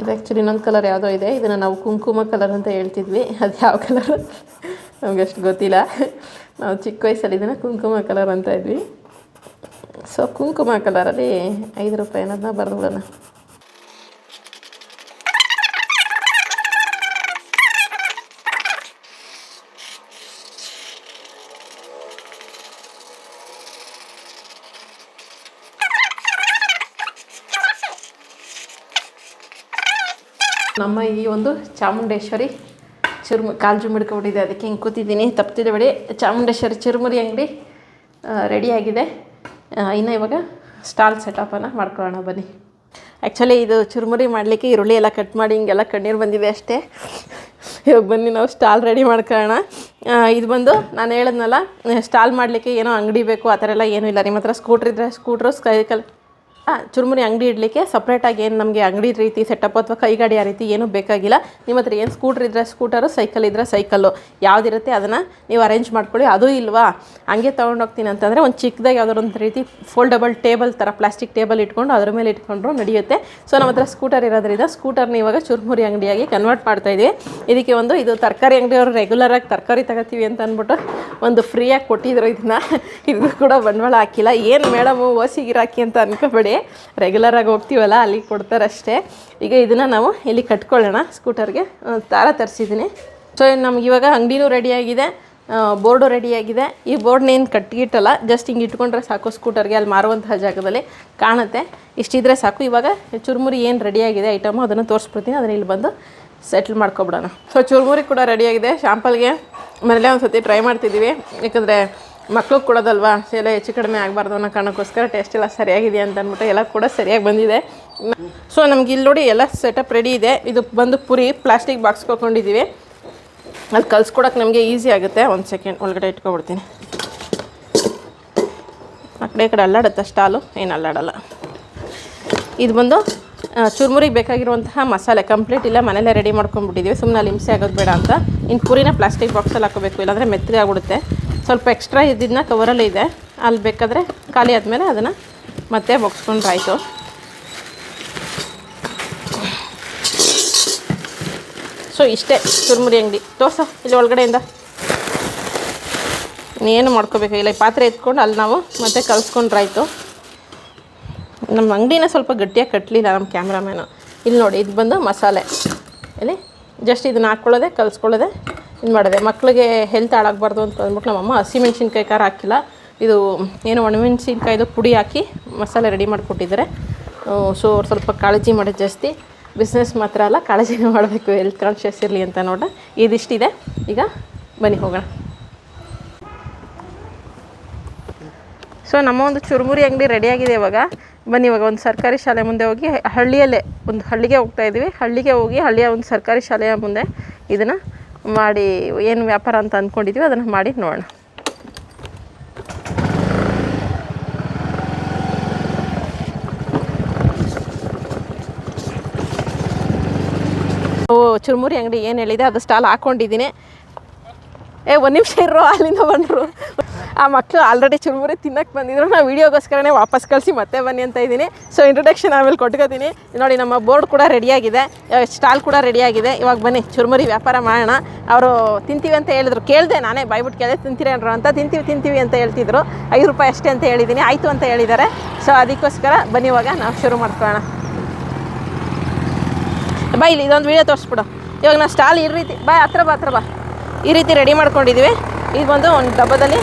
ಇದು ಆ್ಯಕ್ಚುಲಿ ಇನ್ನೊಂದು ಕಲರ್ ಯಾವುದೋ ಇದೆ. ಇದನ್ನು ನಾವು ಕುಂಕುಮ ಕಲರ್ ಅಂತ ಹೇಳ್ತಿದ್ವಿ. ಅದು ಯಾವ ಕಲರ್? ನಮ್ಗೆ ಅಷ್ಟು ಗೊತ್ತಿಲ್ಲ. ನಾವು ಚಿಕ್ಕ ವಯಸ್ಸಲ್ಲಿ ಇದನ್ನು ಕುಂಕುಮ ಕಲರ್ ಅಂತ ಇದ್ವಿ. ಸೊ ಕುಂಕುಮ ಕಲರಲ್ಲಿ ಐದು ರೂಪಾಯಿ ಅನ್ನೋದನ್ನ ಬರೆದ್ಬಿಡೋಣ ನಮ್ಮ ಈ ಒಂದು ಚಾಮುಂಡೇಶ್ವರಿ ಚುರುಮು, ಕಾಲ್ಜು ಮಿಡ್ಕೊಂಡಿದೆ ಅದಕ್ಕೆ ಹಿಂಗೆ ಕೂತಿದ್ದೀನಿ. ತಪ್ತಿದೆ ಬಿಡಿ. ಚಾಮುಂಡೇಶ್ವರಿ ಚುರುಮುರಿ ಅಂಗಡಿ ರೆಡಿಯಾಗಿದೆ ಇನ್ನು ಇವಾಗ ಸ್ಟಾಲ್ ಸೆಟಪನ್ನು ಮಾಡ್ಕೊಳ್ಳೋಣ ಬನ್ನಿ. ಆ್ಯಕ್ಚುಲಿ ಇದು ಚುರುಮುರಿ ಮಾಡಲಿಕ್ಕೆ ಈರುಳ್ಳಿ ಎಲ್ಲ ಕಟ್ ಮಾಡಿ ಹಿಂಗೆಲ್ಲ ಕಣ್ಣೀರು ಬಂದಿದೆ ಅಷ್ಟೇ. ಇವಾಗ ಬನ್ನಿ ನಾವು ಸ್ಟಾಲ್ ರೆಡಿ ಮಾಡ್ಕೊಳ್ಳೋಣ. ಇದು ಬಂದು ನಾನು ಹೇಳಿದ್ನಲ್ಲ ಸ್ಟಾಲ್ ಮಾಡಲಿಕ್ಕೆ ಏನೋ ಅಂಗಡಿ ಬೇಕು, ಆ ಥರ ಎಲ್ಲ ಏನೂ ಇಲ್ಲ. ನಿಮ್ಮ ಹತ್ರ ಸ್ಕೂಟ್ರ್ ಇದ್ದರೆ ಸ್ಕೂಟ್ರು ಸೈಕಲ್ ಚುರುಮುರಿ ಅಂಗಡಿ ಇಡಲಿಕ್ಕೆ ಸಪ್ರೇಟಾಗಿ ಏನು ನಮಗೆ ಅಂಗಡಿ ರೀತಿ ಸೆಟಪ್ ಅಥವಾ ಕೈಗಾಡಿ ಆ ರೀತಿ ಏನೂ ಬೇಕಾಗಿಲ್ಲ. ನಿಮ್ಮ ಹತ್ರ ಏನು ಸ್ಕೂಟರ್ ಇದ್ದರೆ ಸ್ಕೂಟರು ಸೈಕಲ್ ಇದ್ದರೆ ಸೈಕಲ್ಲು ಯಾವುದಿರುತ್ತೆ ಅದನ್ನು ನೀವು ಅರೇಂಜ್ ಮಾಡ್ಕೊಳ್ಳಿ. ಅದು ಇಲ್ವಾ? ಹಂಗೆ ತೊಗೊಂಡೋಗ್ತೀನಿ ಅಂತಂದರೆ ಒಂದು ಚಿಕ್ಕದಾಗಿ ಒಂದು ರೀತಿ ಫೋಲ್ಡಬಲ್ ಟೇಬಲ್ ಥರ ಪ್ಲಾಸ್ಟಿಕ್ ಟೇಬಲ್ ಇಟ್ಕೊಂಡು ಅದ್ರ ಮೇಲೆ ಇಟ್ಕೊಂಡ್ರು ನಡೆಯುತ್ತೆ. ಸೊ ನಮ್ಮ ಹತ್ರ ಸ್ಕೂಟರ್ ಇರೋದ್ರಿಂದ ಸ್ಕೂಟರ್ನ ಇವಾಗ ಚುರುಮುರಿ ಅಂಗಡಿಯಾಗಿ ಕನ್ವರ್ಟ್ ಮಾಡ್ತಾ ಇದ್ದೀವಿ ಇದಕ್ಕೆ ಒಂದು, ಇದು ತರಕಾರಿ ಅಂಗಡಿಯವರು ರೆಗ್ಯುಲರಾಗಿ ತರಕಾರಿ ತಗೋತೀವಿ ಅಂತ ಅಂದ್ಬಿಟ್ಟು ಒಂದು ಫ್ರೀಯಾಗಿ ಕೊಟ್ಟಿದ್ರು ಇದನ್ನ. ಇದು ಕೂಡ ಬಂಡವಾಳ ಹಾಕಿಲ್ಲ. ಏನು ಮೇಡಮು ಓಸಿಗಿರಾಕಿ ಅಂತ ಅನ್ಕೋಬೇಡಿ. ರೆಗ್ಯುಲರಾಗಿ ಹೋಗ್ತೀವಲ್ಲ, ಅಲ್ಲಿಗೆ ಕೊಡ್ತಾರಷ್ಟೇ ಈಗ ಇದನ್ನು ನಾವು ಇಲ್ಲಿ ಕಟ್ಕೊಳ್ಳೋಣ. ಸ್ಕೂಟರ್ಗೆ ತಾರ ತರಿಸಿದ್ದೀನಿ. ಸೊ ನಮ್ಗೆ ಇವಾಗ ಅಂಗಡಿನೂ ರೆಡಿಯಾಗಿದೆ ಬೋರ್ಡು ರೆಡಿಯಾಗಿದೆ ಈ ಬೋರ್ಡ್ನೇನು ಕಟ್ಟಿಗಿಟ್ಟಲ್ಲ ಜಸ್ಟ್ ಹಿಂಗೆ ಇಟ್ಕೊಂಡ್ರೆ ಸಾಕು ಸ್ಕೂಟರ್ಗೆ, ಅಲ್ಲಿ ಮಾರುವಂತಹ ಜಾಗದಲ್ಲಿ ಕಾಣುತ್ತೆ. ಇಷ್ಟಿದ್ರೆ ಸಾಕು. ಇವಾಗ ಚುರುಮುರಿ ಏನು ರೆಡಿಯಾಗಿದೆ ಐಟಮು ಅದನ್ನು ತೋರಿಸ್ಬಿಡ್ತೀನಿ. ಅದನ್ನು ಇಲ್ಲಿ ಬಂದು ಸೆಟ್ಲ್ ಮಾಡ್ಕೊಬಿಡೋಣ. ಸೊ ಚುರುಮುರಿ ಕೂಡ ರೆಡಿಯಾಗಿದೆ ಶಾಂಪಲ್ಗೆ ಮನೇಲೆ ಒಂದು ಸತಿ ಟ್ರೈ ಮಾಡ್ತಿದ್ದೀವಿ. ಯಾಕಂದರೆ ಮಕ್ಳಿಗೆ ಕೊಡೋದಲ್ವಾ? ಎಲ್ಲ ಹೆಚ್ಚು ಕಡಿಮೆ ಆಗಬಾರ್ದು ಅನ್ನೋ ಕಾರಣಕ್ಕೋಸ್ಕರ ಟೇಸ್ಟ್ ಎಲ್ಲ ಸರಿಯಾಗಿದೆ ಅಂತ ಅಂದ್ಬಿಟ್ಟು ಎಲ್ಲ ಕೂಡ ಸರಿಯಾಗಿ ಬಂದಿದೆ. ಸೊ ನಮ್ಗೆ ಇಲ್ಲಿ ನೋಡಿ ಎಲ್ಲ ಸೆಟಪ್ ರೆಡಿ ಇದೆ. ಇದು ಬಂದು ಪುರಿ ಪ್ಲಾಸ್ಟಿಕ್ ಬಾಕ್ಸ್ ಕೊಕೊಂಡಿದ್ದೀವಿ ಅಲ್ಲಿ ಕಲ್ಸ್ಕೊಡಕ್ಕೆ ನಮಗೆ ಈಸಿ ಆಗುತ್ತೆ. ಒಂದು ಸೆಕೆಂಡ್ ಒಳಗಡೆ ಇಟ್ಕೊಬಿಡ್ತೀನಿ. ಆ ಕಡೆ ಈ ಕಡೆ ಅಲ್ಲಾಡುತ್ತೆ ಸ್ಟಾಲು ಏನು ಅಲ್ಲಾಡಲ್ಲ. ಇದು ಬಂದು ಚುರ್ಮುರಿಗೆ ಬೇಕಾಗಿರುವಂತಹ ಮಸಾಲೆ. ಕಂಪ್ಲೀಟ್ ಇಲ್ಲ ಮನೇಲೆ ರೆಡಿ ಮಾಡ್ಕೊಂಡ್ಬಿಟ್ಟಿದ್ದೀವಿ ಸುಮ್ಮನೆ ಅಲ್ಲಿ ಹಿಂಸೆ ಆಗೋದು ಬೇಡ ಅಂತ. ಇನ್ನು ಪುರಿನ ಪ್ಲಾಸ್ಟಿಕ್ ಬಾಕ್ಸಲ್ಲಿ ಹಾಕೋಬೇಕು ಇಲ್ಲಾಂದರೆ ಮೆತ್ತಗೆ ಆಗ್ಬಿಡುತ್ತೆ ಸ್ವಲ್ಪ ಎಕ್ಸ್ಟ್ರಾ ಇದ್ದಿದ್ದನ್ನ ಕವರಲ್ಲಿ ಇದೆ. ಅಲ್ಲಿ ಬೇಕಾದರೆ ಖಾಲಿ ಆದಮೇಲೆ ಅದನ್ನು ಮತ್ತೆ ಒಗ್ಸ್ಕೊಂಡ್ರಾಯಿತು ಸೊ ಇಷ್ಟೇ ಚುರುಮುರಿ ಅಂಗಡಿ. ತೋರ್ಸ, ಇಲ್ಲಿ ಒಳಗಡೆಯಿಂದ. ಇನ್ನೇನು ಮಾಡ್ಕೋಬೇಕು? ಈ ಪಾತ್ರೆ ಎತ್ಕೊಂಡು ಅಲ್ಲಿ ನಾವು ಮತ್ತೆ ಕಲ್ಸ್ಕೊಂಡ್ರಾಯ್ತು ನಮ್ಮ ಅಂಗಡಿನ ಸ್ವಲ್ಪ ಗಟ್ಟಿಯಾಗಿ ಕಟ್ಟಲಿಲ್ಲ ನಮ್ಮ ಕ್ಯಾಮ್ರಾಮ್ಯಾನು ಇಲ್ಲಿ ನೋಡಿ, ಇದು ಬಂದು ಮಸಾಲೆ. ಇಲ್ಲಿ ಜಸ್ಟ್ ಇದನ್ನ ಹಾಕ್ಕೊಳ್ಳೋದೆ ಕಲಿಸ್ಕೊಳ್ಳೋದೆ. ಇದು ಮಾಡಿದೆ. ಮಕ್ಕಳಿಗೆ ಹೆಲ್ತ್ ಹಾಳಾಗಬಾರ್ದು ಅಂತ ಅಂದ್ಬಿಟ್ಟು ನಮ್ಮಮ್ಮ ಹಸಿಮೆಣ್ಸಿನ್ಕಾಯಿ ಖಾರ ಹಾಕಿಲ್ಲ. ಇದು, ಏನು ಒಣಮೆಣ್ಸಿನ್ಕಾಯ್ದು ಪುಡಿ ಹಾಕಿ ಮಸಾಲೆ ರೆಡಿ ಮಾಡಿಕೊಟ್ಟಿದ್ದಾರೆ. ಸೊ ಅವ್ರು ಸ್ವಲ್ಪ ಕಾಳಜಿ ಮಾಡೋದು ಜಾಸ್ತಿ. ಬಿಸ್ನೆಸ್ ಮಾತ್ರ ಅಲ್ಲ, ಕಾಳಜಿನೂ ಮಾಡಬೇಕು ಹೆಲ್ತ್ ಕಾನ್ಷಿಯಸ್ ಇರಲಿ ಅಂತ ನೋಡ ಇದಿಷ್ಟಿದೆ. ಈಗ ಬನ್ನಿ ಹೋಗೋಣ. ಸೊ ನಮ್ಮ ಒಂದು ಚುರುಮುರಿ ಅಂಗಡಿ ರೆಡಿಯಾಗಿದೆ ಇವಾಗ. ಬನ್ನಿ ಇವಾಗ ಒಂದು ಸರ್ಕಾರಿ ಶಾಲೆ ಮುಂದೆ ಹೋಗಿ, ಹಳ್ಳಿಯಲ್ಲೇ ಒಂದು ಹಳ್ಳಿಗೆ ಹೋಗ್ತಾ ಇದ್ದೀವಿ. ಹಳ್ಳಿಗೆ ಹೋಗಿ ಹಳ್ಳಿಯ ಒಂದು ಸರ್ಕಾರಿ ಶಾಲೆಯ ಮುಂದೆ ಇದನ್ನು ಮಾಡಿ ಏನು ವ್ಯಾಪಾರ ಅಂತ ಅಂದ್ಕೊಂಡಿದ್ದೀವಿ ಅದನ್ನು ಮಾಡಿ ನೋಡೋಣ. ಚುರುಮುರಿ ಅಂಗಡಿ ಏನು ಹೇಳಿದೆ? ಅದು ಸ್ಟಾಲ್ ಹಾಕ್ಕೊಂಡಿದ್ದೀನಿ ಏ, ಒಂದು ನಿಮಿಷ ಇರೋ ಅಲ್ಲಿಂದ ಬಂದರು. ಆ ಮಕ್ಕಳು ಆಲ್ರೆಡಿ ಚುರುಮುರಿ ತಿನ್ನಕ್ಕೆ ಬಂದಿದ್ರು. ನಾವು ವೀಡಿಯೋಗೋಸ್ಕರನೇ ವಾಪಸ್ ಕಳಿಸಿ ಮತ್ತೆ ಬನ್ನಿ ಅಂತ ಇದ್ದೀನಿ. ಸೊ ಇಂಟ್ರೊಡಕ್ಷನ್ ಆಮೇಲೆ ಕೊಟ್ಕೋತೀನಿ. ನೋಡಿ, ನಮ್ಮ ಬೋರ್ಡ್ ಕೂಡ ರೆಡಿಯಾಗಿದೆ ಸ್ಟಾಲ್ ಕೂಡ ರೆಡಿಯಾಗಿದೆ ಇವಾಗ ಬನ್ನಿ, ಚುರುಮುರಿ ವ್ಯಾಪಾರ ಮಾಡೋಣ. ಅವರು ತಿಂತೀವಿ ಅಂತ ಹೇಳಿದ್ರು. ಕೇಳಿದೆ ನಾನೇ, ಬಾಯ್ಬಿಟ್ಟು ಕೇಳಿದೆ, ತಿಂತೀರ ಅಂತ? ತಿಂತೀವಿ ತಿಂತೀವಿ ಅಂತ ಹೇಳ್ತಿದ್ರು. ಐದು ರೂಪಾಯಿ ಅಷ್ಟೇ ಅಂತ ಹೇಳಿದ್ದೀನಿ. ಆಯಿತು ಅಂತ ಹೇಳಿದ್ದಾರೆ. ಸೊ ಅದಕ್ಕೋಸ್ಕರ ಬನ್ನಿ ಇವಾಗ ನಾವು ಶುರು ಮಾಡ್ಕೊಳ್ಳೋಣ. ಬಾ ಇಲ್ಲಿ, ಇದೊಂದು ವೀಡಿಯೋ ತೋರಿಸ್ಬಿಡು. ಇವಾಗ ನಾವು ಸ್ಟಾಲ್ ಈ ರೀತಿ, ಬಾ ಹತ್ರ ಬಾ ಹತ್ರ ಬಾ. ಈ ರೀತಿ ರೆಡಿ ಮಾಡ್ಕೊಂಡಿದ್ದೀವಿ ಇದು ಬಂದು ಒಂದು ಡಬ್ಬದಲ್ಲಿ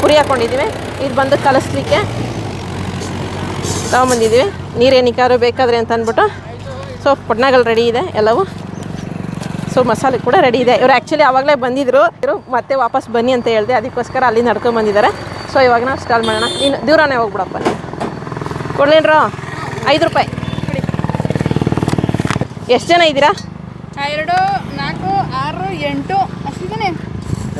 ಪುರಿ ಹಾಕ್ಕೊಂಡಿದ್ದೀವಿ ಇದು ಬಂದು ಕಲಿಸ್ಲಿಕ್ಕೆ ತೊಗೊಂಬಂದಿದ್ದೀವಿ. ನೀರೇನಿಕ್ಕಾದ್ರೂ ಬೇಕಾದ್ರೆ ಅಂತ ಅಂದ್ಬಿಟ್ಟು ಸೊ ಪುಟ್ನಾಗಲ್ ರೆಡಿ ಇದೆ, ಎಲ್ಲವೂ. ಸೊ ಮಸಾಲೆ ಕೂಡ ರೆಡಿ ಇದೆ. ಇವರು ಆ್ಯಕ್ಚುಲಿ ಆವಾಗಲೇ ಬಂದಿದ್ದರು ಇವರು ಮತ್ತೆ ವಾಪಸ್ ಬನ್ನಿ ಅಂತ ಹೇಳಿದೆ. ಅದಕ್ಕೋಸ್ಕರ ಅಲ್ಲಿ ನಡ್ಕೊಂಡು ಬಂದಿದ್ದಾರೆ. ಸೊ ಇವಾಗ ನಾವು ಸ್ಟಾಲ್ ಮಾಡೋಣ. ಇನ್ನು ದೂರನೇ ಹೋಗ್ಬಿಡಪ್ಪ. ಕೊಡ್ಲೇನ್ರೋ? ಐದು ರೂಪಾಯಿ. ಎಷ್ಟು ಜನ ಇದ್ದೀರಾ? ಎರಡು, ನಾಲ್ಕು, ಆರು, ಎಂಟು.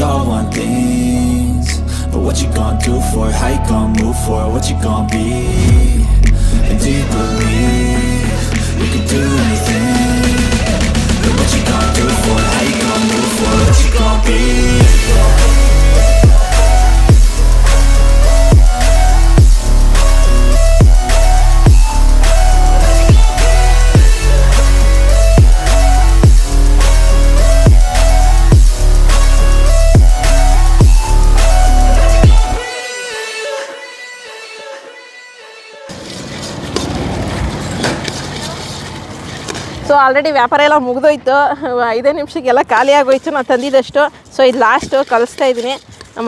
We all want things. But what you gonna do for it, how you gonna move for it, what you gonna be? And do you believe you can do anything? But what you gonna do for it? How you gonna move for it? What you gonna be? Already ವ್ಯಾಪಾರ ಎಲ್ಲ ಮುಗಿದೋಯ್ತು. ಐದೇ ನಿಮಿಷಕ್ಕೆಲ್ಲ ಖಾಲಿ ಆಗೋಯ್ತು ನಾನು ತಂದಿದ್ದಷ್ಟು. So ಇದು last ಕಲಿಸ್ತಾ ಇದ್ದೀನಿ.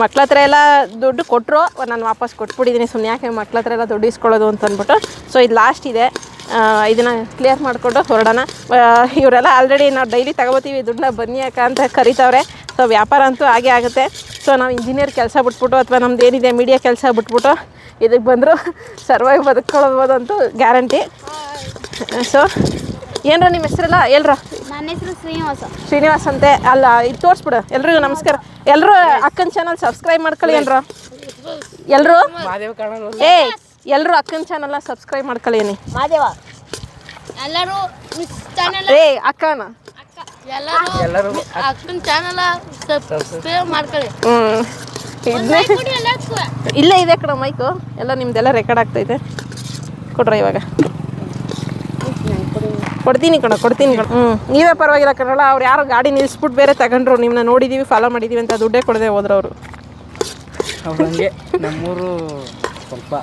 ಮಕ್ಳ ಹತ್ರ ಎಲ್ಲ ದುಡ್ಡು ಕೊಟ್ಟರು ನಾನು ವಾಪಸ್ ಕೊಟ್ಬಿಟ್ಟಿದ್ದೀನಿ. ಸುಮ್ಮನೆ ಯಾಕೆ ಮಕ್ಳ ಹತ್ರ ಎಲ್ಲ ದುಡ್ಡು ಇಸ್ಕೊಳ್ಳೋದು ಅಂತ ಅಂದ್ಬಿಟ್ಟು. ಸೊ ಇದು ಲಾಸ್ಟ್ ಇದೆ. ಇದನ್ನು ಕ್ಲಿಯರ್ ಮಾಡಿಕೊಂಡು ಹೊರಡೋಣ. ಇವರೆಲ್ಲ ಆಲ್ರೆಡಿ ನಾವು ಡೈಲಿ ತಗೋತೀವಿ ದುಡ್ಡನ್ನ, ಬನ್ನಿ ಅಕ್ಕ ಅಂತ ಕರಿತಾವ್ರೆ. ಸೊ ವ್ಯಾಪಾರ ಅಂತೂ ಹಾಗೆ ಆಗುತ್ತೆ. ಸೊ ನಾವು ಇಂಜಿನಿಯರ್ ಕೆಲಸ ಬಿಟ್ಬಿಟ್ಟು ಅಥವಾ ನಮ್ದು ಏನಿದೆ ಮೀಡಿಯಾ ಕೆಲಸ ಬಿಟ್ಬಿಟ್ಟು ಇದಕ್ಕೆ ಬಂದರೂ ಸರ್ವಾಗಿ ಬದುಕೊಳ್ಳೋದು ಅಂತೂ ಗ್ಯಾರಂಟಿ ಸೊ ಏನ್ರ ನಿಮ್ಮ ಹೆಸರಲ್ಲ? ಎಲ್ರ? ನನ್ನ ಹೆಸರು ಶ್ರೀನಿವಾಸ. ಶ್ರೀನಿವಾಸ್ ಅಂತೆ. ಅಲ್ಲ ಇದು ತೋರಿಸ್ಬಿಡು. ಎಲ್ರಿಗೂ ನಮಸ್ಕಾರ. ಎಲ್ಲರೂ ಅಕ್ಕನ ಚಾನಲ್ ಸಬ್ಸ್ಕ್ರೈಬ್ ಮಾಡ್ಕೊಳ್ಳಿ ಏನ್ರ ಎಲ್ಲರೂ ಏ ಎಲ್ಲರೂ ಅಕ್ಕನ ಚಾನಲ್ನ ಸಬ್ಸ್ಕ್ರೈಬ್ ಮಾಡ್ಕೊಳ್ಳಿ ಏನಿ ಮಾದೇವ. ಎಲ್ಲರೂ ಚಾನಲ್ ಏ ಅಕ್ಕನ. ಎಲ್ಲರೂ ಅಕ್ಕನ ಚಾನಲ್ ಸಬ್ಸ್ಕ್ರೈಬ್ ಮಾಡ್ಕೊಳ್ಳಿ. ಹ್ಞೂ ಇಲ್ಲೇ ಇದೆ ಕಡ ಮೈಕು ಎಲ್ಲ ನಿಮ್ದೆಲ್ಲ ರೆಕಾರ್ಡ್ ಆಗ್ತೈತೆ. ಕೊಡ್ರ ಇವಾಗ. ಕೊಡ್ತೀನಿ ಕಣ ಕೊಡ್ತೀನಿ ಕಣ. ಹ್ಞೂ ನೀವೇ ಪರವಾಗಿಲ್ಲ ಕಣಲ್ಲ ಅವ್ರು ಯಾರು ಗಾಡಿ ನಿಲ್ಲಿಸ್ಬಿಟ್ಟು ಬೇರೆ ತಗೊಂಡ್ರು ನಿಮ್ಮನ್ನ ನೋಡಿದ್ದೀವಿ ಫಾಲೋ ಮಾಡಿದ್ದೀವಿ ಅಂತ ದುಡ್ಡೇ ಕೊಡದೆ ಹೋದ್ರು ಅವರು ಹಂಗೆ ನಮ್ಮೂರು ಸ್ವಲ್ಪ.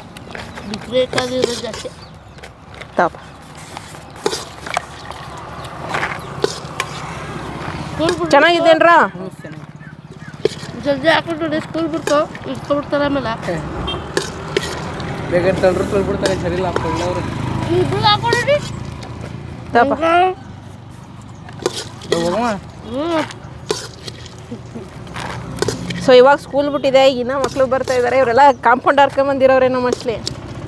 ತಾಪ. ಚೆನ್ನಾಗಿದ್ದೇನ್ರಾ? ಜಲ್ದಿ ಹಾಕೊಂಡು ಸ್ಕೂಲ್ ಬಿಡ್ತು ಇಟ್ಕೊಬಿಡ್ತಾರೆ ಆಮೇಲೆ. ಬೇಗ ತಂಡ್ರು ತೊಳ್ಬಿಡ್ತಾರೆ ಸರಿ ಇಲ್ಲ ಅವರು ಹಾಕೊಂಡ್ರಿ ಸೊ ಇವಾಗ ಸ್ಕೂಲ್ ಬಿಟ್ಟಿದೆ ಈಗಿನ ಮಕ್ಕಳು ಬರ್ತಾ ಇದ್ದಾರೆ ಇವರೆಲ್ಲ ಕಾಂಪೌಂಡ್ ಹಾರ್ಕೊಂಬಂದಿರೋರೇನೋ ಮೋಸ್ಟ್ಲಿ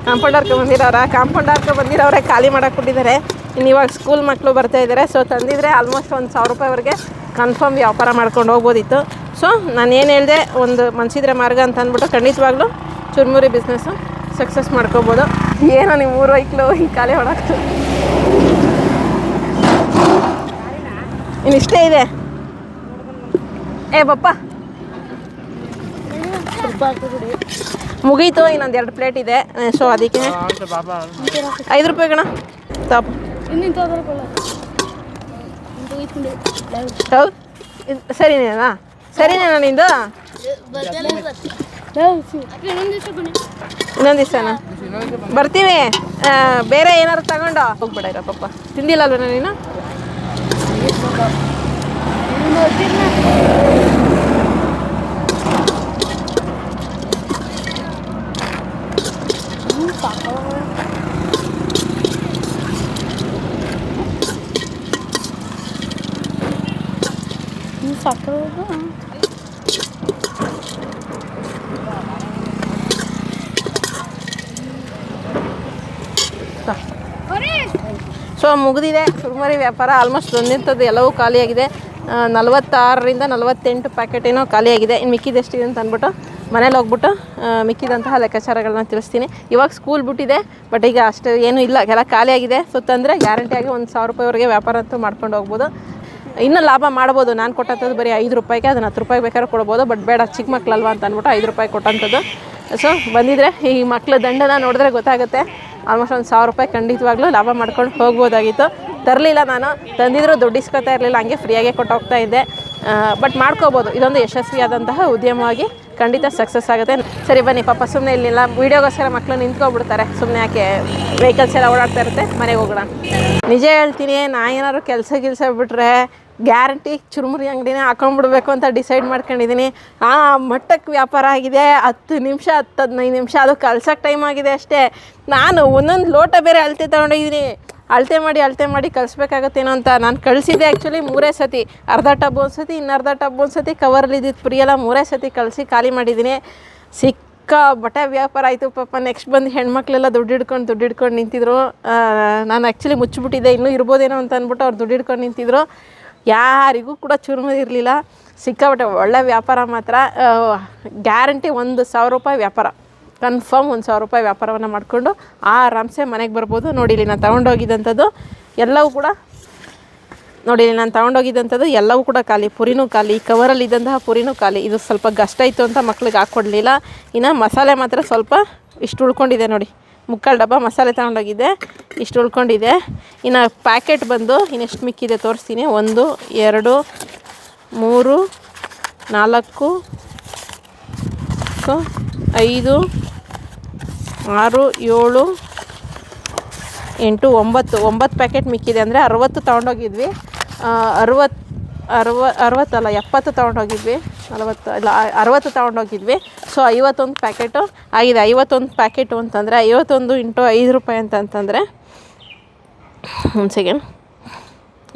ಕಾಂಪೌಂಡ್ ಹಾರ್ಕೊಂಬಂದಿರೋರ ಕಾಂಪೌಂಡ್ ಹಾರ್ಕೊಂಬಂದಿರೋರೆ ಖಾಲಿ ಮಾಡಕ್ಕೆ ಕೊಟ್ಟಿದ್ದಾರೆ ಇನ್ನು ಇವಾಗ ಸ್ಕೂಲ್ ಮಕ್ಕಳು ಬರ್ತಾ ಇದ್ದಾರೆ ಸೊ ತಂದಿದ್ರೆ ಆಲ್ಮೋಸ್ಟ್ ಒಂದು ಸಾವಿರ ರೂಪಾಯಿವರೆಗೆ ಕನ್ಫರ್ಮ್ ವ್ಯಾಪಾರ ಮಾಡ್ಕೊಂಡು ಹೋಗ್ಬೋದಿತ್ತು. ಸೊ ನಾನು ಏನು ಹೇಳಿದೆ ಒಂದು ಮನ್ಸಿದ್ರೆ ಮಾರ್ಗ ಅಂತ ಅಂದ್ಬಿಟ್ಟು ಖಂಡಿತವಾಗ್ಲೂ ಚುರ್ಮುರಿ ಬಿಸ್ನೆಸ್ಸು ಸಕ್ಸಸ್ ಮಾಡ್ಕೋಬೋದು. ಏನೋ ನೀವು ಮೂರು ವೈಕ್ಲು ಹಿಂಗೆ ಖಾಲಿ ಹೊಡಾಕ್ತು ಇನ್ನಿಷ್ಟೇ ಇದೆ? ಏ ಬಪ್ಪ. ಮುಗೀತು ಇನ್ನೊಂದು ಎರಡು ಪ್ಲೇಟ್ ಇದೆ. ಸೊ ಅದಕ್ಕೆ ಐದು ರೂಪಾಯಿ ಕಣ. ತಾಪ. ಹೌದು. ಸರಿನೇನಾ? ಸರಿನೇನಾ ನಿಂದು? ಇನ್ನೊಂದು ದಿವಸನಾ? ಬರ್ತೀವಿ. ಬೇರೆ ಏನಾದ್ರು ತಗೊಂಡು? ಹೋಗ್ಬೇಡ ತಿಂದಿಲ್ಲ ಅಲ್ವಣ್ಣ ನೀನು? 你咋了？你咋了？ಸೊ ಮುಗಿದಿದೆ. ಕುರುಮರಿ ವ್ಯಾಪಾರ ಆಲ್ಮೋಸ್ಟ್ ಬಂದಿರ್ತದೆ ಎಲ್ಲವೂ ಖಾಲಿಯಾಗಿದೆ. ನಲವತ್ತಾರರಿಂದ ನಲವತ್ತೆಂಟು ಪ್ಯಾಕೆಟ್ ಏನೋ ಖಾಲಿಯಾಗಿದೆ. ಇನ್ನು ಮಿಕ್ಕಿದೆಷ್ಟಿದೆ ಅಂತ ಅಂದ್ಬಿಟ್ಟು ಮನೇಲಿ ಹೋಗ್ಬಿಟ್ಟು ಮಿಕ್ಕಿದಂತಹ ಲೆಕ್ಕಾಚಾರಗಳನ್ನ ತಿಳಿಸ್ತೀನಿ. ಇವಾಗ ಸ್ಕೂಲ್ ಬಿಟ್ಟಿದೆ ಬಟ್ ಈಗ ಅಷ್ಟು ಏನೂ ಇಲ್ಲ. ಎಲ್ಲ ಖಾಲಿಯಾಗಿದೆ. ಸೊ ತಂದರೆ ಗ್ಯಾರಂಟಿಯಾಗಿ ಒಂದು ಸಾವಿರ ರೂಪಾಯಿವರೆಗೆ ವ್ಯಾಪಾರ ಅಂತೂ ಮಾಡ್ಕೊಂಡು ಹೋಗ್ಬೋದು. ಇನ್ನೂ ಲಾಭ ಮಾಡ್ಬೋದು. ನಾನು ಕೊಟ್ಟಂಥದ್ದು ಬರೀ ಐದು ರೂಪಾಯಿಗೆ, ಅದನ್ನು ಹತ್ತು ರೂಪಾಯಿ ಬೇಕಾದ್ರೆ ಕೊಡ್ಬೋದು ಬಟ್ ಬೇಡ, ಚಿಕ್ಕ ಮಕ್ಕಳಲ್ವ ಅಂತ ಅಂದ್ಬಿಟ್ಟು ಐದು ರೂಪಾಯಿ ಕೊಟ್ಟಂಥದ್ದು. ಸೊ ಬಂದಿದ್ರೆ ಈ ಮಕ್ಕಳ ದಂಡನ ನೋಡಿದ್ರೆ ಗೊತ್ತಾಗುತ್ತೆ. ಆಲ್ಮೋಸ್ಟ್ ಒಂದು ಸಾವಿರ ರೂಪಾಯಿ ಖಂಡಿತವಾಗ್ಲೂ ಲಾಭ ಮಾಡ್ಕೊಂಡು ಹೋಗ್ಬೋದಾಗಿತ್ತು. ತರಲಿಲ್ಲ ನಾನು. ತಂದಿದ್ರು, ದುಡ್ಡು ಇಸ್ಕೊತಾ ಇರಲಿಲ್ಲ, ಹಂಗೆ ಫ್ರೀಯಾಗೆ ಕೊಟ್ಟು ಹೋಗ್ತಾ ಇದ್ದೆ. ಬಟ್ ಮಾಡ್ಕೋಬೋದು. ಇದೊಂದು ಯಶಸ್ವಿಯಾದಂತಹ ಉದ್ಯಮವಾಗಿ ಖಂಡಿತ ಸಕ್ಸಸ್ ಆಗುತ್ತೆ. ಸರಿ, ಬನ್ನಿ, ಪಾಪ ಸುಮ್ಮನೆ ಇಲ್ಲಿಲ್ಲ ವೀಡಿಯೋಗೋಸ್ಕರ ಮಕ್ಕಳು ನಿಂತ್ಕೊಬಿಡ್ತಾರೆ. ಸುಮ್ಮನೆ ಯಾಕೆ ವೆಹಿಕಲ್ಸ್ ಎಲ್ಲ ಓಡಾಡ್ತಾ ಇರುತ್ತೆ. ಮನೆಗೆ ಹೋಗೋಣ. ನಿಜ ಹೇಳ್ತೀನಿ, ನಾ ಏನಾದ್ರು ಕೆಲಸ ಗಿಲ್ಸ ಬಿಟ್ರೆ ಗ್ಯಾರಂಟಿ ಚುರುಮುರಿ ಅಂಗಡಿನೇ ಹಾಕೊಂಡ್ಬಿಡ್ಬೇಕು ಅಂತ ಡಿಸೈಡ್ ಮಾಡ್ಕೊಂಡಿದ್ದೀನಿ. ಆ ಮಟ್ಟಕ್ಕೆ ವ್ಯಾಪಾರ ಆಗಿದೆ. ಹತ್ತು ನಿಮಿಷ ಹತ್ತು ಹದಿನೈದು ನಿಮಿಷ, ಅದು ಕಲ್ಸೋಕ್ಕೆ ಟೈಮ್ ಆಗಿದೆ ಅಷ್ಟೇ. ನಾನು ಒಂದೊಂದು ಲೋಟ ಬೇರೆ ಅಳತೆ ತೊಗೊಂಡಿದ್ದೀನಿ. ಅಳತೆ ಮಾಡಿ ಅಳತೆ ಮಾಡಿ ಕಲಿಸ್ಬೇಕಾಗತ್ತೇನೋ ಅಂತ ನಾನು ಕಳಿಸಿದ್ದೆ ಆ್ಯಕ್ಚುಲಿ ಮೂರೇ ಸತಿ. ಅರ್ಧ ಟಬ್ ಒಂದು ಸತಿ ಇನ್ನರ್ಧ ಟಬ್ ಒಂದು ಸತಿ ಕವರಲ್ಲಿ ಇದ್ದಿದ್ದು ಫ್ರೀ ಎಲ್ಲ ಮೂರೇ ಸತಿ ಕಳಿಸಿ ಖಾಲಿ ಮಾಡಿದ್ದೀನಿ. ಸಿಕ್ಕ ಬಟ್ಟೆ ವ್ಯಾಪಾರ ಆಯಿತು ಪಾಪ. ನೆಕ್ಸ್ಟ್ ಬಂದು ಹೆಣ್ಮಕ್ಳೆಲ್ಲ ದುಡ್ಡು ಹಿಡ್ಕೊಂಡು ದುಡ್ಡು ಹಿಡ್ಕೊಂಡು ನಿಂತಿದ್ರು. ನಾನು ಆ್ಯಕ್ಚುಲಿ ಮುಚ್ಚಿಬಿಟ್ಟಿದ್ದೆ. ಇನ್ನೂ ಇರ್ಬೋದೇನೋ ಅಂತ ಅಂದ್ಬಿಟ್ಟು ಅವ್ರು ದುಡ್ಡು ಹಿಡ್ಕೊಂಡು ನಿಂತಿದ್ರು. ಯಾರಿಗೂ ಕೂಡ ಇರಲಿಲ್ಲ. ಸಿಕ್ಕಾಬಟ್ಟೆ ಒಳ್ಳೆ ವ್ಯಾಪಾರ ಮಾತ್ರ. ಗ್ಯಾರಂಟಿ ಒಂದು ಸಾವಿರ ರೂಪಾಯಿ ವ್ಯಾಪಾರ. ಕನ್ಫರ್ಮ್ ಒಂದು ಸಾವಿರ ರೂಪಾಯಿ ವ್ಯಾಪಾರವನ್ನು ಮಾಡಿಕೊಂಡು ಆರಾಮ್ಸೆ ಮನೆಗೆ ಬರ್ಬೋದು. ನೋಡಿ ಇಲ್ಲಿ ನಾನು ತೊಗೊಂಡೋಗಿದ್ದಂಥದ್ದು ಎಲ್ಲವೂ ಕೂಡ ನೋಡಿ ನಾನು ತೊಗೊಂಡೋಗಿದ್ದಂಥದ್ದು ಎಲ್ಲವೂ ಕೂಡ ಖಾಲಿ. ಪುರಿನೂ ಖಾಲಿ. ಕವರಲ್ಲಿ ಇದ್ದಂತಹ ಪುರಿನೂ ಖಾಲಿ. ಇದು ಸ್ವಲ್ಪ ಗಷ್ಟ ಇತ್ತು ಅಂತ ಮಕ್ಳಿಗೆ ಹಾಕ್ಕೊಡ್ಲಿಲ್ಲ ಇನ್ನು ಮಸಾಲೆ ಮಾತ್ರ ಸ್ವಲ್ಪ ಇಷ್ಟು ಉಳ್ಕೊಂಡಿದೆ ನೋಡಿ. ಮುಕ್ಕಾಲು ಡಬ್ಬ ಮಸಾಲೆ ತೊಗೊಂಡೋಗಿದ್ದೆ ಇಷ್ಟು ಉಳ್ಕೊಂಡಿದೆ. ಇನ್ನು ಪ್ಯಾಕೆಟ್ ಬಂದು ಇನ್ನೆಷ್ಟು ಮಿಕ್ಕಿದೆ ತೋರಿಸ್ತೀನಿ. ಒಂದು, ಎರಡು, ಮೂರು, ನಾಲ್ಕು ಐದು, ಆರು, ಏಳು, ಎಂಟು, ಒಂಬತ್ತು. ಒಂಬತ್ತು ಪ್ಯಾಕೆಟ್ ಮಿಕ್ಕಿದೆ. ಅಂದರೆ ಅರವತ್ತು ತೊಗೊಂಡೋಗಿದ್ವಿ. ಅರವತ್ತು ಅರವ, ಅರವತ್ತಲ್ಲ, ಎಪ್ಪತ್ತು ತೊಗೊಂಡೋಗಿದ್ವಿ. ನಲವತ್ತು, ಇಲ್ಲ ಅರವತ್ತು ತೊಗೊಂಡೋಗಿದ್ವಿ. ಸೊ ಐವತ್ತೊಂದು ಪ್ಯಾಕೆಟು ಆಗಿದೆ. ಐವತ್ತೊಂದು ಪ್ಯಾಕೆಟು ಅಂತಂದರೆ, ಐವತ್ತೊಂದು ಇಂಟು ಐದು ರೂಪಾಯಿ ಅಂತಂತಂದರೆ, ಒಂದು ಸೆಕೆಂಡ್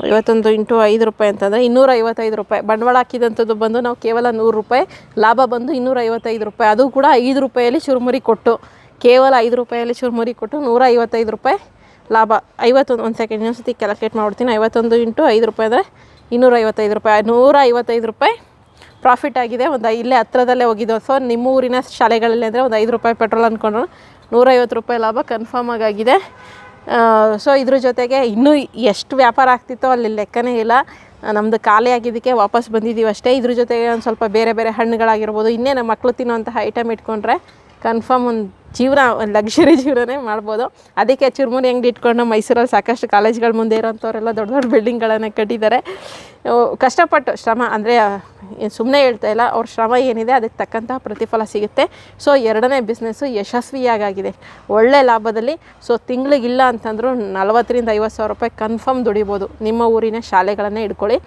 ಐವತ್ತೊಂದು ಇಂಟು ಐದು ರೂಪಾಯಿ ಅಂತಂದರೆ, ಇನ್ನೂರ ಐವತ್ತೈದು ರೂಪಾಯಿ. ಬಂಡವಾಳ ಹಾಕಿದಂಥದ್ದು ಬಂದು ನಾವು ಕೇವಲ ನೂರು ರೂಪಾಯಿ. ಲಾಭ ಬಂದು ಇನ್ನೂರ ಐವತ್ತೈದು ರೂಪಾಯಿ. ಅದು ಕೂಡ ಐದು ರೂಪಾಯಲ್ಲಿ ಚುರುಮುರಿ ಕೊಟ್ಟು, ಕೇವಲ ಐದು ರೂಪಾಯಲ್ಲಿ ಚುರುಮುರಿ ಕೊಟ್ಟು ನೂರ ಐವತ್ತೈದು ರೂಪಾಯಿ ಲಾಭ. ಐವತ್ತೊಂದು, ಒಂದು ಸೆಕೆಂಡ್ ಇನ್ನೊಂದು ಸತಿ ಕ್ಯಾಲ್ಕುಲೇಟ್ ಮಾಡ್ಬಿಡ್ತೀನಿ ಐವತ್ತೊಂದು ಇಂಟು ಐದು ರೂಪಾಯಿ ಅಂದರೆ ಇನ್ನೂರ ಐವತ್ತೈದು ರೂಪಾಯಿ ನೂರ ಐವತ್ತೈದು ರೂಪಾಯಿ ಪ್ರಾಫಿಟ್ ಆಗಿದೆ. ಒಂದು ಇಲ್ಲೇ ಹತ್ರದಲ್ಲೇ ಹೋಗಿದ್ದೋ. ಸೊ ನಿಮ್ಮ ಊರಿನ ಶಾಲೆಗಳಲ್ಲಿ ಅಂದರೆ ಒಂದು ಐದು ರೂಪಾಯಿ ಪೆಟ್ರೋಲ್ ಅಂದ್ಕೊಂಡ್ರು ನೂರೈವತ್ತು ರೂಪಾಯಿ ಲಾಭ ಕನ್ಫರ್ಮ್ ಆಗಿದೆ ಸೊ ಇದ್ರ ಜೊತೆಗೆ ಇನ್ನೂ ಎಷ್ಟು ವ್ಯಾಪಾರ ಆಗ್ತಿತ್ತೋ ಅಲ್ಲಿ ಲೆಕ್ಕನೇ ಇಲ್ಲ. ನಮ್ಮದು ಖಾಲಿ ಆಗಿದ್ದಕ್ಕೆ ವಾಪಸ್ ಬಂದಿದ್ದೀವಿ ಅಷ್ಟೇ. ಇದ್ರ ಜೊತೆಗೆ ಒಂದು ಸ್ವಲ್ಪ ಬೇರೆ ಬೇರೆ ಹಣ್ಣುಗಳಾಗಿರ್ಬೋದು, ಇನ್ನೇನು ಮಕ್ಕಳು ತಿನ್ನೋಂತಹ ಐಟಮ್ ಇಟ್ಕೊಂಡ್ರೆ ಕನ್ಫರ್ಮ್ ಒಂದು ಜೀವನ, ಒಂದು ಲಕ್ಷರಿ ಜೀವನನೇ ಮಾಡ್ಬೋದು. ಅದಕ್ಕೆ ಚುರುಮುರಿ ಅಂಗಡಿ ಇಟ್ಕೊಂಡು ಮೈಸೂರಲ್ಲಿ ಸಾಕಷ್ಟು ಕಾಲೇಜ್ಗಳ ಮುಂದೆ ಇರೋಂಥವ್ರೆಲ್ಲ ದೊಡ್ಡ ದೊಡ್ಡ ಬಿಲ್ಡಿಂಗ್ಗಳನ್ನು ಕಟ್ಟಿದ್ದಾರೆ. ಕಷ್ಟಪಟ್ಟು ಶ್ರಮ, ಅಂದರೆ ಸುಮ್ಮನೆ ಹೇಳ್ತಾ ಇಲ್ಲ, ಅವ್ರ ಶ್ರಮ ಏನಿದೆ ಅದಕ್ಕೆ ತಕ್ಕಂತಹ ಪ್ರತಿಫಲ ಸಿಗುತ್ತೆ. ಸೊ, ಎರಡನೇ ಬಿಸ್ನೆಸ್ಸು ಯಶಸ್ವಿಯಾಗಿದೆ ಒಳ್ಳೆ ಲಾಭದಲ್ಲಿ, ಸೊ, ತಿಂಗಳಿಗಿಲ್ಲ ಅಂತಂದರೂ ನಲವತ್ತರಿಂದ ಐವತ್ತು ಸಾವಿರ ರೂಪಾಯಿ ಕನ್ಫರ್ಮ್ ದುಡಿಬೋದು. ನಿಮ್ಮ ಊರಿನ ಶಾಲೆಗಳನ್ನೇ ಇಟ್ಕೊಳ್ಳಿ.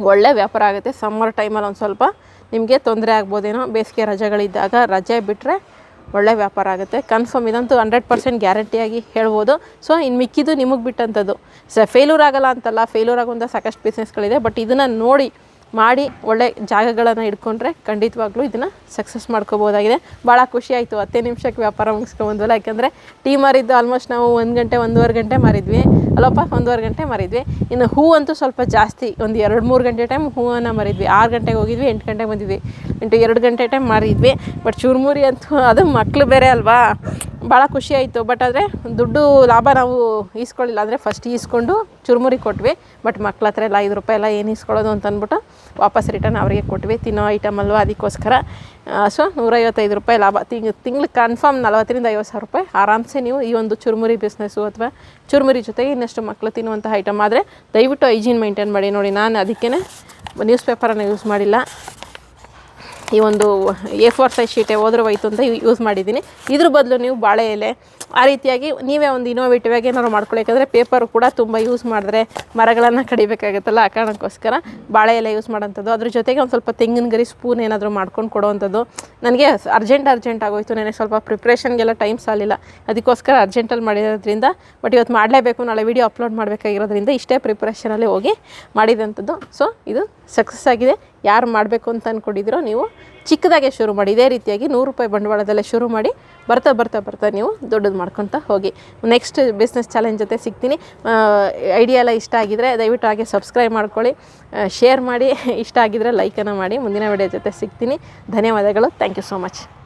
ಒಳ್ಳೆ ವ್ಯಾಪಾರ ಆಗುತ್ತೆ. ಸಮ್ಮರ್ ಟೈಮಲ್ಲಿ ಒಂದು ಸ್ವಲ್ಪ ನಿಮಗೆ ತೊಂದರೆ ಆಗ್ಬೋದೇನೋ ಬೇಸಿಗೆ ರಜೆಗಳಿದ್ದಾಗ ರಜೆ ಬಿಟ್ಟರೆ ಒಳ್ಳೆ ವ್ಯಾಪಾರ ಆಗುತ್ತೆ. ಕನ್ಫರ್ಮ್ ಇದಂತೂ ಹಂಡ್ರೆಡ್ ಪರ್ಸೆಂಟ್ ಗ್ಯಾರಂಟಿಯಾಗಿ ಹೇಳ್ಬೋದು. ಸೊ ಇನ್ನು ಮಿಕ್ಕಿದ್ದು ನಿಮಗೆ ಬಿಟ್ಟಂಥದ್ದು ಸ ಫೇಲ್ಯೂರ್ ಆಗಲ್ಲ ಅಂತಲ್ಲ ಫೇಲ್ಯೂರ್ ಆಗುವಂಥ ಸಾಕಷ್ಟು ಬಿಸ್ನೆಸ್ಗಳಿದೆ ಬಟ್ ಇದನ್ನು ನೋಡಿ ಮಾಡಿ ಒಳ್ಳೆ ಜಾಗಗಳನ್ನು ಇಟ್ಕೊಂಡ್ರೆ ಖಂಡಿತವಾಗ್ಲೂ ಇದನ್ನು ಸಕ್ಸಸ್ ಮಾಡ್ಕೋಬೋದಾಗಿದೆ. ಭಾಳ ಖುಷಿ ಆಯಿತು. ಹತ್ತೇ ನಿಮಿಷಕ್ಕೆ ವ್ಯಾಪಾರ ಮುಗಿಸ್ಕೊಂಬಂದ್ವಲ್ಲ ಯಾಕೆಂದರೆ ಟೀ ಮಾರಿದ್ದು ಆಲ್ಮೋಸ್ಟ್ ನಾವು ಒಂದು ಗಂಟೆ, ಒಂದೂವರೆ ಗಂಟೆ ಮಾರಿದ್ವಿ. ಅಲ್ಲಪ್ಪ, ಒಂದೂವರೆ ಗಂಟೆ ಮಾರಿದ್ವಿ. ಇನ್ನು ಹೂ ಅಂತೂ ಸ್ವಲ್ಪ ಜಾಸ್ತಿ, ಒಂದು ಎರಡು, ಮೂರು ಗಂಟೆ ಟೈಮ್ ಹೂವನ್ನು ಮಾರಿದ್ವಿ. ಆರು ಗಂಟೆಗೆ ಹೋಗಿದ್ವಿ, ಎಂಟು ಗಂಟೆಗೆ ಬಂದಿದ್ವಿ. ಎಂಟು, ಎರಡು ಗಂಟೆ ಟೈಮ್ ಮಾರಿದ್ವಿ. ಬಟ್ ಚುರುಮುರಿ ಅಂತೂ ಅದು ಮಕ್ಕಳು ಬೇರೆ ಅಲ್ವಾ? ಭಾಳ ಖುಷಿ ಆಯಿತು. ಬಟ್ ಆದರೆ ದುಡ್ಡು ಲಾಭ ನಾವು ಈಸ್ಕೊಳ್ಳಿಲ್ಲ. ಅಂದರೆ ಫಸ್ಟ್ ಈಸ್ಕೊಂಡು ಚುರುಮುರಿ ಕೊಟ್ವಿ. ಬಟ್ ಮಕ್ಳ ಹತ್ರ ಎಲ್ಲ ಐದು ರೂಪಾಯಿ ಎಲ್ಲ ಏನು ಈಸ್ಕೊಳ್ಳೋದು ಅಂತ ಅಂದ್ಬಿಟ್ಟು ವಾಪಸ್ ರಿಟರ್ನ್ ಅವರಿಗೆ ಕೊಟ್ವಿ. ತಿನ್ನೋ ಐಟಮ್ ಅಲ್ವಾ ಅದಕ್ಕೋಸ್ಕರ. ಸೊ ನೂರೈವತ್ತೈದು ರೂಪಾಯಿ ಲಾಭ. ತಿಂಗ್, ತಿಂಗ್ಳಿಗೆ ಕನ್ಫರ್ಮ್ ನಲವತ್ತರಿಂದ ಐವತ್ತು ಸಾವಿರ ರೂಪಾಯಿ. ಆರಾಮ್ಸೆ ನೀವು ಈ ಒಂದು ಚುರುಮುರಿ ಬಿಸ್ನೆಸ್ಸು ಅಥವಾ ಚುರುಮುರಿ ಜೊತೆಗೆ ಇನ್ನಷ್ಟು ಮಕ್ಕಳು ತಿನ್ನುವಂಥ ಐಟಮ್ ಆದರೆ ದಯವಿಟ್ಟು ಹೈಜೀನ್ ಮೇಂಟೈನ್ ಮಾಡಿ ನೋಡಿ. ನಾನು ಅದಕ್ಕೇ ನ್ಯೂಸ್ ಪೇಪರನ್ನು ಯೂಸ್ ಮಾಡಿಲ್ಲ. ಈ ಒಂದು ಎ ಫೋರ್ ಸೈಜ್ ಶೀಟೆ ಹೋದ್ರೆ ಹೋಯ್ತು ಅಂತ ಯೂಸ್ ಮಾಡಿದ್ದೀನಿ. ಇದ್ರ ಬದಲು ನೀವು ಬಾಳೆ ಎಲೆ, ಆ ರೀತಿಯಾಗಿ ನೀವೇ ಒಂದು ಇನೋವೇಟಿವ್ ಆಗಿ ಏನಾದ್ರು ಮಾಡ್ಕೊಳಕ್ಕೆ ಪೇಪರ್ ಕೂಡ ತುಂಬ ಯೂಸ್ ಮಾಡಿದ್ರೆ ಮರಗಳನ್ನು ಕಡಿಬೇಕಾಗುತ್ತಲ್ಲ ಆ ಕಾರಣಕ್ಕೋಸ್ಕರ ಬಾಳೆ ಎಲೆ ಯೂಸ್ ಮಾಡೋಂಥದ್ದು ಅದ್ರ ಜೊತೆಗೆ ಒಂದು ಸ್ವಲ್ಪ ತೆಂಗಿನ ಗರಿ ಸ್ಪೂನ್ ಏನಾದರೂ ಮಾಡ್ಕೊಂಡು ಕೊಡೋವಂಥದ್ದು. ನನಗೆ ಅರ್ಜೆಂಟ್ ಅರ್ಜೆಂಟ್ ಆಗೋಯ್ತು. ನನಗೆ ಸ್ವಲ್ಪ ಪ್ರಿಪ್ರೇಷನ್ಗೆಲ್ಲ ಟೈಮ್ ಸಾಲಿಲ್ಲ. ಅದಕ್ಕೋಸ್ಕರ ಅರ್ಜೆಂಟಲ್ಲಿ ಮಾಡಿರೋದ್ರಿಂದ ಬಟ್ ಇವತ್ತು ಮಾಡಲೇಬೇಕು. ನಾಳೆ ವೀಡಿಯೋ ಅಪ್ಲೋಡ್ ಮಾಡಬೇಕಾಗಿರೋದ್ರಿಂದ ಇಷ್ಟೇ ಪ್ರಿಪ್ರೇಷನಲ್ಲಿ ಹೋಗಿ ಮಾಡಿದಂಥದ್ದು. ಸೊ ಇದು ಸಕ್ಸಸ್ ಆಗಿದೆ. ಯಾರು ಮಾಡಬೇಕು ಅಂತ ಅಂದ್ಕೊಂಡಿದ್ದೀರೋ ನೀವು ಚಿಕ್ಕದಾಗೆ ಶುರು ಮಾಡಿ, ಇದೇ ರೀತಿಯಾಗಿ ನೂರು ರೂಪಾಯಿ ಬಂಡವಾಳದಲ್ಲೇ ಶುರು ಮಾಡಿ, ಬರ್ತಾ ಬರ್ತಾ ಬರ್ತಾ ನೀವು ದೊಡ್ಡದು ಮಾಡ್ಕೊತಾ ಹೋಗಿ. ನೆಕ್ಸ್ಟ್ ಬಿಸ್ನೆಸ್ ಚಾಲೆಂಜ್ ಜೊತೆ ಸಿಗ್ತೀನಿ. ಐಡಿಯಾ ಎಲ್ಲ ಇಷ್ಟ ಆಗಿದರೆ ದಯವಿಟ್ಟು ಹಾಗೆ ಸಬ್ಸ್ಕ್ರೈಬ್ ಮಾಡ್ಕೊಳ್ಳಿ. ಶೇರ್ ಮಾಡಿ. ಇಷ್ಟ ಆಗಿದರೆ ಲೈಕನ್ನು ಮಾಡಿ. ಮುಂದಿನ ವಿಡಿಯೋ ಜೊತೆ ಸಿಗ್ತೀನಿ. ಧನ್ಯವಾದಗಳು. Thank you so much